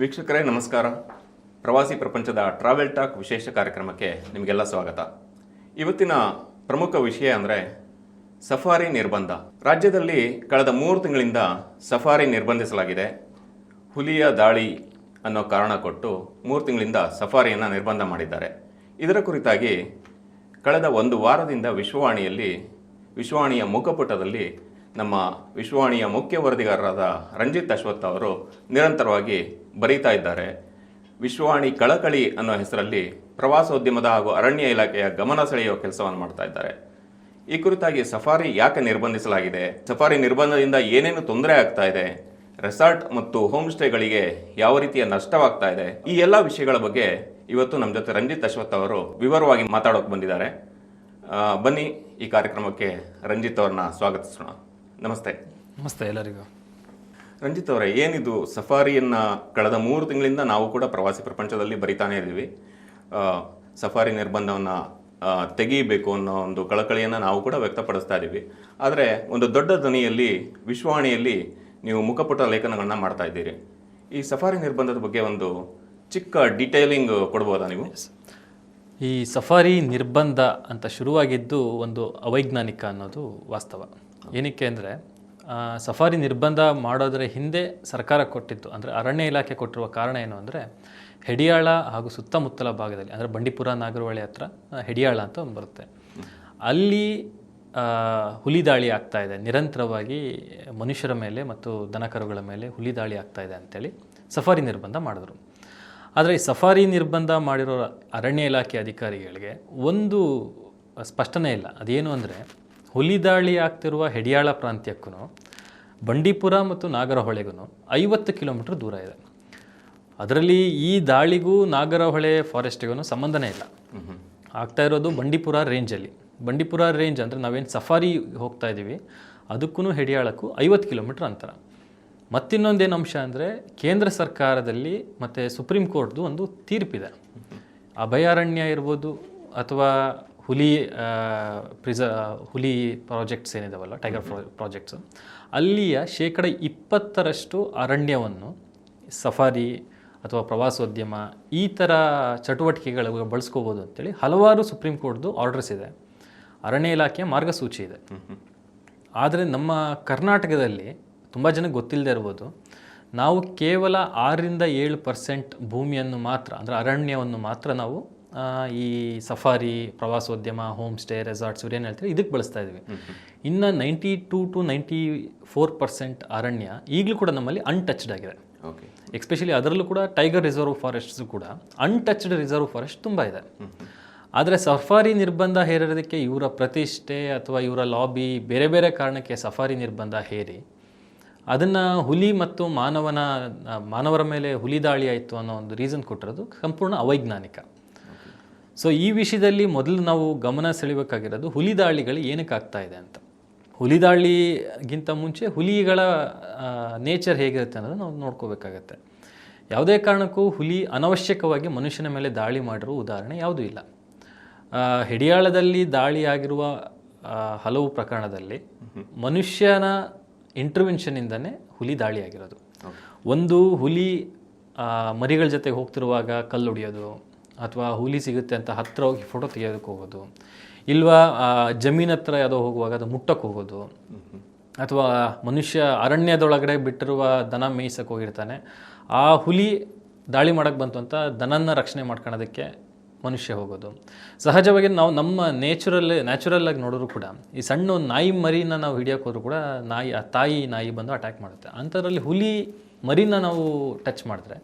ವೀಕ್ಷಕರೇ, ನಮಸ್ಕಾರ. ಪ್ರವಾಸಿ ಪ್ರಪಂಚದ ಟ್ರಾವೆಲ್ ಟಾಕ್ ವಿಶೇಷ ಕಾರ್ಯಕ್ರಮಕ್ಕೆ ನಿಮಗೆಲ್ಲ ಸ್ವಾಗತ. ಇವತ್ತಿನ ಪ್ರಮುಖ ವಿಷಯ ಅಂದರೆ ಸಫಾರಿ ನಿರ್ಬಂಧ. ರಾಜ್ಯದಲ್ಲಿ ಕಳೆದ ಮೂರು ತಿಂಗಳಿಂದ ಸಫಾರಿ ನಿರ್ಬಂಧಿಸಲಾಗಿದೆ. ಹುಲಿಯ ದಾಳಿ ಅನ್ನೋ ಕಾರಣ ಕೊಟ್ಟು ಮೂರು ತಿಂಗಳಿಂದ ಸಫಾರಿಯನ್ನು ನಿರ್ಬಂಧ ಮಾಡಿದ್ದಾರೆ. ಇದರ ಕುರಿತಾಗಿ ಕಳೆದ ಒಂದು ವಾರದಿಂದ ವಿಶ್ವವಾಣಿಯಲ್ಲಿ, ವಿಶ್ವವಾಣಿಯ ಮುಖಪುಟದಲ್ಲಿ ನಮ್ಮ ವಿಶ್ವವಾಣಿಯ ಮುಖ್ಯ ವರದಿಗಾರರಾದ ರಂಜಿತ್ ಅಶ್ವಥ್ ಅವರು ನಿರಂತರವಾಗಿ ಬರೀತಾ ಇದ್ದಾರೆ. ವಿಶ್ವವಾಣಿ ಕಳಕಳಿ ಅನ್ನೋ ಹೆಸರಲ್ಲಿ ಪ್ರವಾಸೋದ್ಯಮದ ಹಾಗೂ ಅರಣ್ಯ ಇಲಾಖೆಯ ಗಮನ ಸೆಳೆಯುವ ಕೆಲಸವನ್ನು ಮಾಡ್ತಾ ಇದ್ದಾರೆ. ಈ ಕುರಿತಾಗಿ ಸಫಾರಿ ಯಾಕೆ ನಿರ್ಬಂಧಿಸಲಾಗಿದೆ? ಸಫಾರಿ ನಿರ್ಬಂಧದಿಂದ ಏನೇನು ತೊಂದರೆ ಆಗ್ತಾ ಇದೆ? ರೆಸಾರ್ಟ್ ಮತ್ತು ಹೋಮ್ ಸ್ಟೇಗಳಿಗೆ ಯಾವ ರೀತಿಯ ನಷ್ಟವಾಗ್ತಾ ಇದೆ? ಈ ಎಲ್ಲ ವಿಷಯಗಳ ಬಗ್ಗೆ ಇವತ್ತು ನಮ್ಮ ಜೊತೆ ರಂಜಿತ್ ಅಶ್ವಥ್ ಅವರು ವಿವರವಾಗಿ ಮಾತಾಡೋಕೆ ಬಂದಿದ್ದಾರೆ. ಬನ್ನಿ ಈ ಕಾರ್ಯಕ್ರಮಕ್ಕೆ ರಂಜಿತ್ ಅವ್ರನ್ನ ಸ್ವಾಗತಿಸೋಣ. ನಮಸ್ತೆ. ನಮಸ್ತೆ ಎಲ್ಲರಿಗೂ. ರಂಜಿತ್ ಅವರೇ ಏನಿದು ಸಫಾರಿಯನ್ನು ಕಳೆದ ಮೂರು ತಿಂಗಳಿಂದ ನಾವು ಕೂಡ ಪ್ರವಾಸಿ ಪ್ರಪಂಚದಲ್ಲಿ ಬರಿತಾನೆ ಇದ್ದೀವಿ. ಸಫಾರಿ ನಿರ್ಬಂಧವನ್ನು ತೆಗೀಬೇಕು ಅನ್ನೋ ಒಂದು ಕಳಕಳಿಯನ್ನು ನಾವು ಕೂಡ ವ್ಯಕ್ತಪಡಿಸ್ತಾ ಇದ್ದೀವಿ. ಆದರೆ ಒಂದು ದೊಡ್ಡ ಧ್ವನಿಯಲ್ಲಿ ವಿಶ್ವವಾಣಿಯಲ್ಲಿ ನೀವು ಮುಖಪುಟ ಲೇಖನಗಳನ್ನ ಮಾಡ್ತಾ ಇದ್ದೀರಿ. ಈ ಸಫಾರಿ ನಿರ್ಬಂಧದ ಬಗ್ಗೆ ಒಂದು ಚಿಕ್ಕ ಡೀಟೇಲಿಂಗ್ ಕೊಡ್ಬೋದಾ ನೀವು? ಈ ಸಫಾರಿ ನಿರ್ಬಂಧ ಅಂತ ಶುರುವಾಗಿದ್ದು ಒಂದು ಅವೈಜ್ಞಾನಿಕ ಅನ್ನೋದು ವಾಸ್ತವ. ಏನಕ್ಕೆ ಅಂದರೆ ಸಫಾರಿ ನಿರ್ಬಂಧ ಮಾಡೋದರ ಹಿಂದೆ ಸರ್ಕಾರ ಕೊಟ್ಟಿತ್ತು. ಅಂದರೆ ಅರಣ್ಯ ಇಲಾಖೆ ಕೊಟ್ಟಿರುವ ಕಾರಣ ಏನು ಅಂದರೆ, ಹೆಡಿಯಾಳ ಹಾಗೂ ಸುತ್ತಮುತ್ತಲ ಭಾಗದಲ್ಲಿ, ಅಂದರೆ ಬಂಡೀಪುರ, ನಾಗರಹೊಳೆ ಹತ್ರ ಹೆಡಿಯಾಳ ಅಂತ ಒಂದು ಬರುತ್ತೆ. ಅಲ್ಲಿ ಹುಲಿ ದಾಳಿ ಆಗ್ತಾ ಇದೆ. ನಿರಂತರವಾಗಿ ಮನುಷ್ಯರ ಮೇಲೆ ಮತ್ತು ದನಕರುಗಳ ಮೇಲೆ ಹುಲಿ ದಾಳಿ ಆಗ್ತಾ ಇದೆ ಅಂತೇಳಿ ಸಫಾರಿ ನಿರ್ಬಂಧ ಮಾಡಿದ್ರು. ಆದರೆ ಈ ಸಫಾರಿ ನಿರ್ಬಂಧ ಮಾಡಿರೋ ಅರಣ್ಯ ಇಲಾಖೆ ಅಧಿಕಾರಿಗಳಿಗೆ ಒಂದು ಸ್ಪಷ್ಟನೆ ಇಲ್ಲ. ಅದೇನು ಅಂದರೆ ಹುಲಿ ದಾಳಿ ಆಗ್ತಿರುವ ಹೆಡಿಯಾಳ ಪ್ರಾಂತ್ಯಕ್ಕೂ ಬಂಡೀಪುರ ಮತ್ತು ನಾಗರಹೊಳೆಗೂ ಐವತ್ತು ಕಿಲೋಮೀಟ್ರ್ ದೂರ ಇದೆ. ಅದರಲ್ಲಿ ಈ ದಾಳಿಗೂ ನಾಗರಹೊಳೆ ಫಾರೆಸ್ಟಿಗೂ ಸಂಬಂಧನೇ ಇಲ್ಲ. ಆಗ್ತಾ ಇರೋದು ಬಂಡೀಪುರ ರೇಂಜಲ್ಲಿ. ಬಂಡೀಪುರ ರೇಂಜ್ ಅಂದರೆ ನಾವೇನು ಸಫಾರಿ ಹೋಗ್ತಾ ಇದ್ದೀವಿ ಅದಕ್ಕೂ ಹೆಡಿಯಾಳಕ್ಕೂ ಐವತ್ತು ಕಿಲೋಮೀಟ್ರ್ ಅಂತರ. ಮತ್ತಿನ್ನೊಂದೇನು ಅಂಶ ಅಂದರೆ ಕೇಂದ್ರ ಸರ್ಕಾರದಲ್ಲಿ ಮತ್ತು ಸುಪ್ರೀಂ ಕೋರ್ಟ್ದು ಒಂದು ತೀರ್ಪಿದೆ. ಅಭಯಾರಣ್ಯ ಇರ್ಬೋದು ಅಥವಾ ಹುಲಿ ಪ್ರಿಸ ಹುಲಿ ಪ್ರಾಜೆಕ್ಟ್ಸ್ ಏನಿದಾವಲ್ಲ ಟೈಗರ್ ಪ್ರಾಜೆಕ್ಟ್ಸ್ ಅಲ್ಲಿಯ ಶೇಕಡ ಇಪ್ಪತ್ತರಷ್ಟು ಅರಣ್ಯವನ್ನು ಸಫಾರಿ ಅಥವಾ ಪ್ರವಾಸೋದ್ಯಮ ಈ ಥರ ಚಟುವಟಿಕೆಗಳು ಬಳಸ್ಕೋಬೋದು ಅಂತೇಳಿ ಹಲವಾರು ಸುಪ್ರೀಂ ಕೋರ್ಟ್ದು ಆರ್ಡರ್ಸ್ ಇದೆ. ಅರಣ್ಯ ಇಲಾಖೆಯ ಮಾರ್ಗಸೂಚಿ ಇದೆ. ಆದರೆ ನಮ್ಮ ಕರ್ನಾಟಕದಲ್ಲಿ ತುಂಬ ಜನಕ್ಕೆ ಗೊತ್ತಿಲ್ಲದೆ ಇರ್ಬೋದು ನಾವು ಕೇವಲ ಆರರಿಂದ ಏಳು ಪರ್ಸೆಂಟ್ ಭೂಮಿಯನ್ನು ಮಾತ್ರ ಅಂದರೆ ಅರಣ್ಯವನ್ನು ಮಾತ್ರ ನಾವು ಈ ಸಫಾರಿ ಪ್ರವಾಸೋದ್ಯಮ ಹೋಮ್ ಸ್ಟೇ ರೆಸಾರ್ಟ್ಸ್ ಇವ್ರೇನು ಹೇಳ್ತೀವಿ? ಇದಕ್ಕೆ ಬಳಸ್ತಾ ಇದ್ದೀವಿ ಇನ್ನು ninety two to ninety four percent ಅರಣ್ಯ ಈಗಲೂ ಕೂಡ ನಮ್ಮಲ್ಲಿ ಅನ್ಟಚ್ಡ್ ಆಗಿದೆ. ಓಕೆ ಎಕ್ಸ್ಪೆಷಲಿ ಅದರಲ್ಲೂ ಕೂಡ ಟೈಗರ್ ರಿಸರ್ವ್ ಫಾರೆಸ್ಟ್ಸ್ ಕೂಡ ಅನ್ಟಚ್ಡ್ ರಿಸರ್ವ್ ಫಾರೆಸ್ಟ್ ತುಂಬ ಇದೆ. ಆದರೆ ಸಫಾರಿ ನಿರ್ಬಂಧ ಹೇರೋದಕ್ಕೆ ಇವರ ಪ್ರತಿಷ್ಠೆ ಅಥವಾ ಇವರ ಲಾಬಿ ಬೇರೆ ಬೇರೆ ಕಾರಣಕ್ಕೆ ಸಫಾರಿ ನಿರ್ಬಂಧ ಹೇರಿ ಅದನ್ನು ಹುಲಿ ಮತ್ತು ಮಾನವನ ಮಾನವರ ಮೇಲೆ ಹುಲಿ ದಾಳಿ ಆಯಿತು ಅನ್ನೋ ಒಂದು ರೀಸನ್ ಕೊಟ್ಟಿರೋದು ಸಂಪೂರ್ಣ ಅವೈಜ್ಞಾನಿಕ. ಸೊ ಈ ವಿಷಯದಲ್ಲಿ ಮೊದಲು ನಾವು ಗಮನ ಸೆಳೆಯಬೇಕಾಗಿರೋದು ಹುಲಿ ದಾಳಿಗಳು ಏನಕ್ಕೆ ಆಗ್ತಾ ಇದೆ ಅಂತ. ಹುಲಿ ದಾಳಿಗಿಂತ ಮುಂಚೆ ಹುಲಿಗಳ ನೇಚರ್ ಹೇಗಿರುತ್ತೆ ಅನ್ನೋದು ನಾವು ನೋಡ್ಕೋಬೇಕಾಗತ್ತೆ. ಯಾವುದೇ ಕಾರಣಕ್ಕೂ ಹುಲಿ ಅನವಶ್ಯಕವಾಗಿ ಮನುಷ್ಯನ ಮೇಲೆ ದಾಳಿ ಮಾಡಿರೋ ಉದಾಹರಣೆ ಯಾವುದೂ ಇಲ್ಲ. ಹೆಡಿಯಾಳದಲ್ಲಿ ದಾಳಿಯಾಗಿರುವ ಆ, ಹಲವು ಪ್ರಕರಣದಲ್ಲಿ ಮನುಷ್ಯನ ಇಂಟರ್ವೆನ್ಷನಿಂದನೇ ಹುಲಿ ದಾಳಿಯಾಗಿರೋದು. ಒಂದು ಹುಲಿ ಮರಿಗಳ ಜೊತೆಗೆ ಹೋಗ್ತಿರುವಾಗ ಕಲ್ಲು ಹೊಡಿಯೋದು ಅಥವಾ ಹುಲಿ ಸಿಗುತ್ತೆ ಅಂತ ಹತ್ತಿರ ಹೋಗಿ ಫೋಟೋ ತೆಗೆಯೋದಕ್ಕೆ ಹೋಗೋದು. ಇಲ್ವಾ ಜಮೀನ್ ಹತ್ರ ಯಾವುದೋ ಹೋಗುವಾಗ ಅದು ಮುಟ್ಟಕ್ಕೆ ಹೋಗೋದು. ಅಥವಾ ಮನುಷ್ಯ ಅರಣ್ಯದೊಳಗಡೆ ಬಿಟ್ಟಿರುವ ದನ ಮೇಯಿಸಕ್ಕೆ ಹೋಗಿರ್ತಾನೆ. ಆ ಹುಲಿ ದಾಳಿ ಮಾಡೋಕ್ಕೆ ಬಂತು ಅಂತ ದನನ್ನ ರಕ್ಷಣೆ ಮಾಡ್ಕೊಳ್ಳೋದಕ್ಕೆ ಮನುಷ್ಯ ಹೋಗೋದು. ಸಹಜವಾಗಿ ನಾವು ನಮ್ಮ ನೇಚರಲ್ ನ್ಯಾಚುರಲ್ಲಾಗಿ ನೋಡಿದ್ರು ಕೂಡ, ಈ ಸಣ್ಣ ನಾಯಿ ಮರಿನ ನಾವು ಹಿಡಿಯೋಕೆ ಹೋದ್ರು ಕೂಡ ನಾಯಿ, ಆ ತಾಯಿ ನಾಯಿ ಬಂದು ಅಟ್ಯಾಕ್ ಮಾಡುತ್ತೆ. ಅಂಥದ್ರಲ್ಲಿ ಹುಲಿ ಮರಿನ ನಾವು ಟಚ್ ಮಾಡಿದ್ರೆ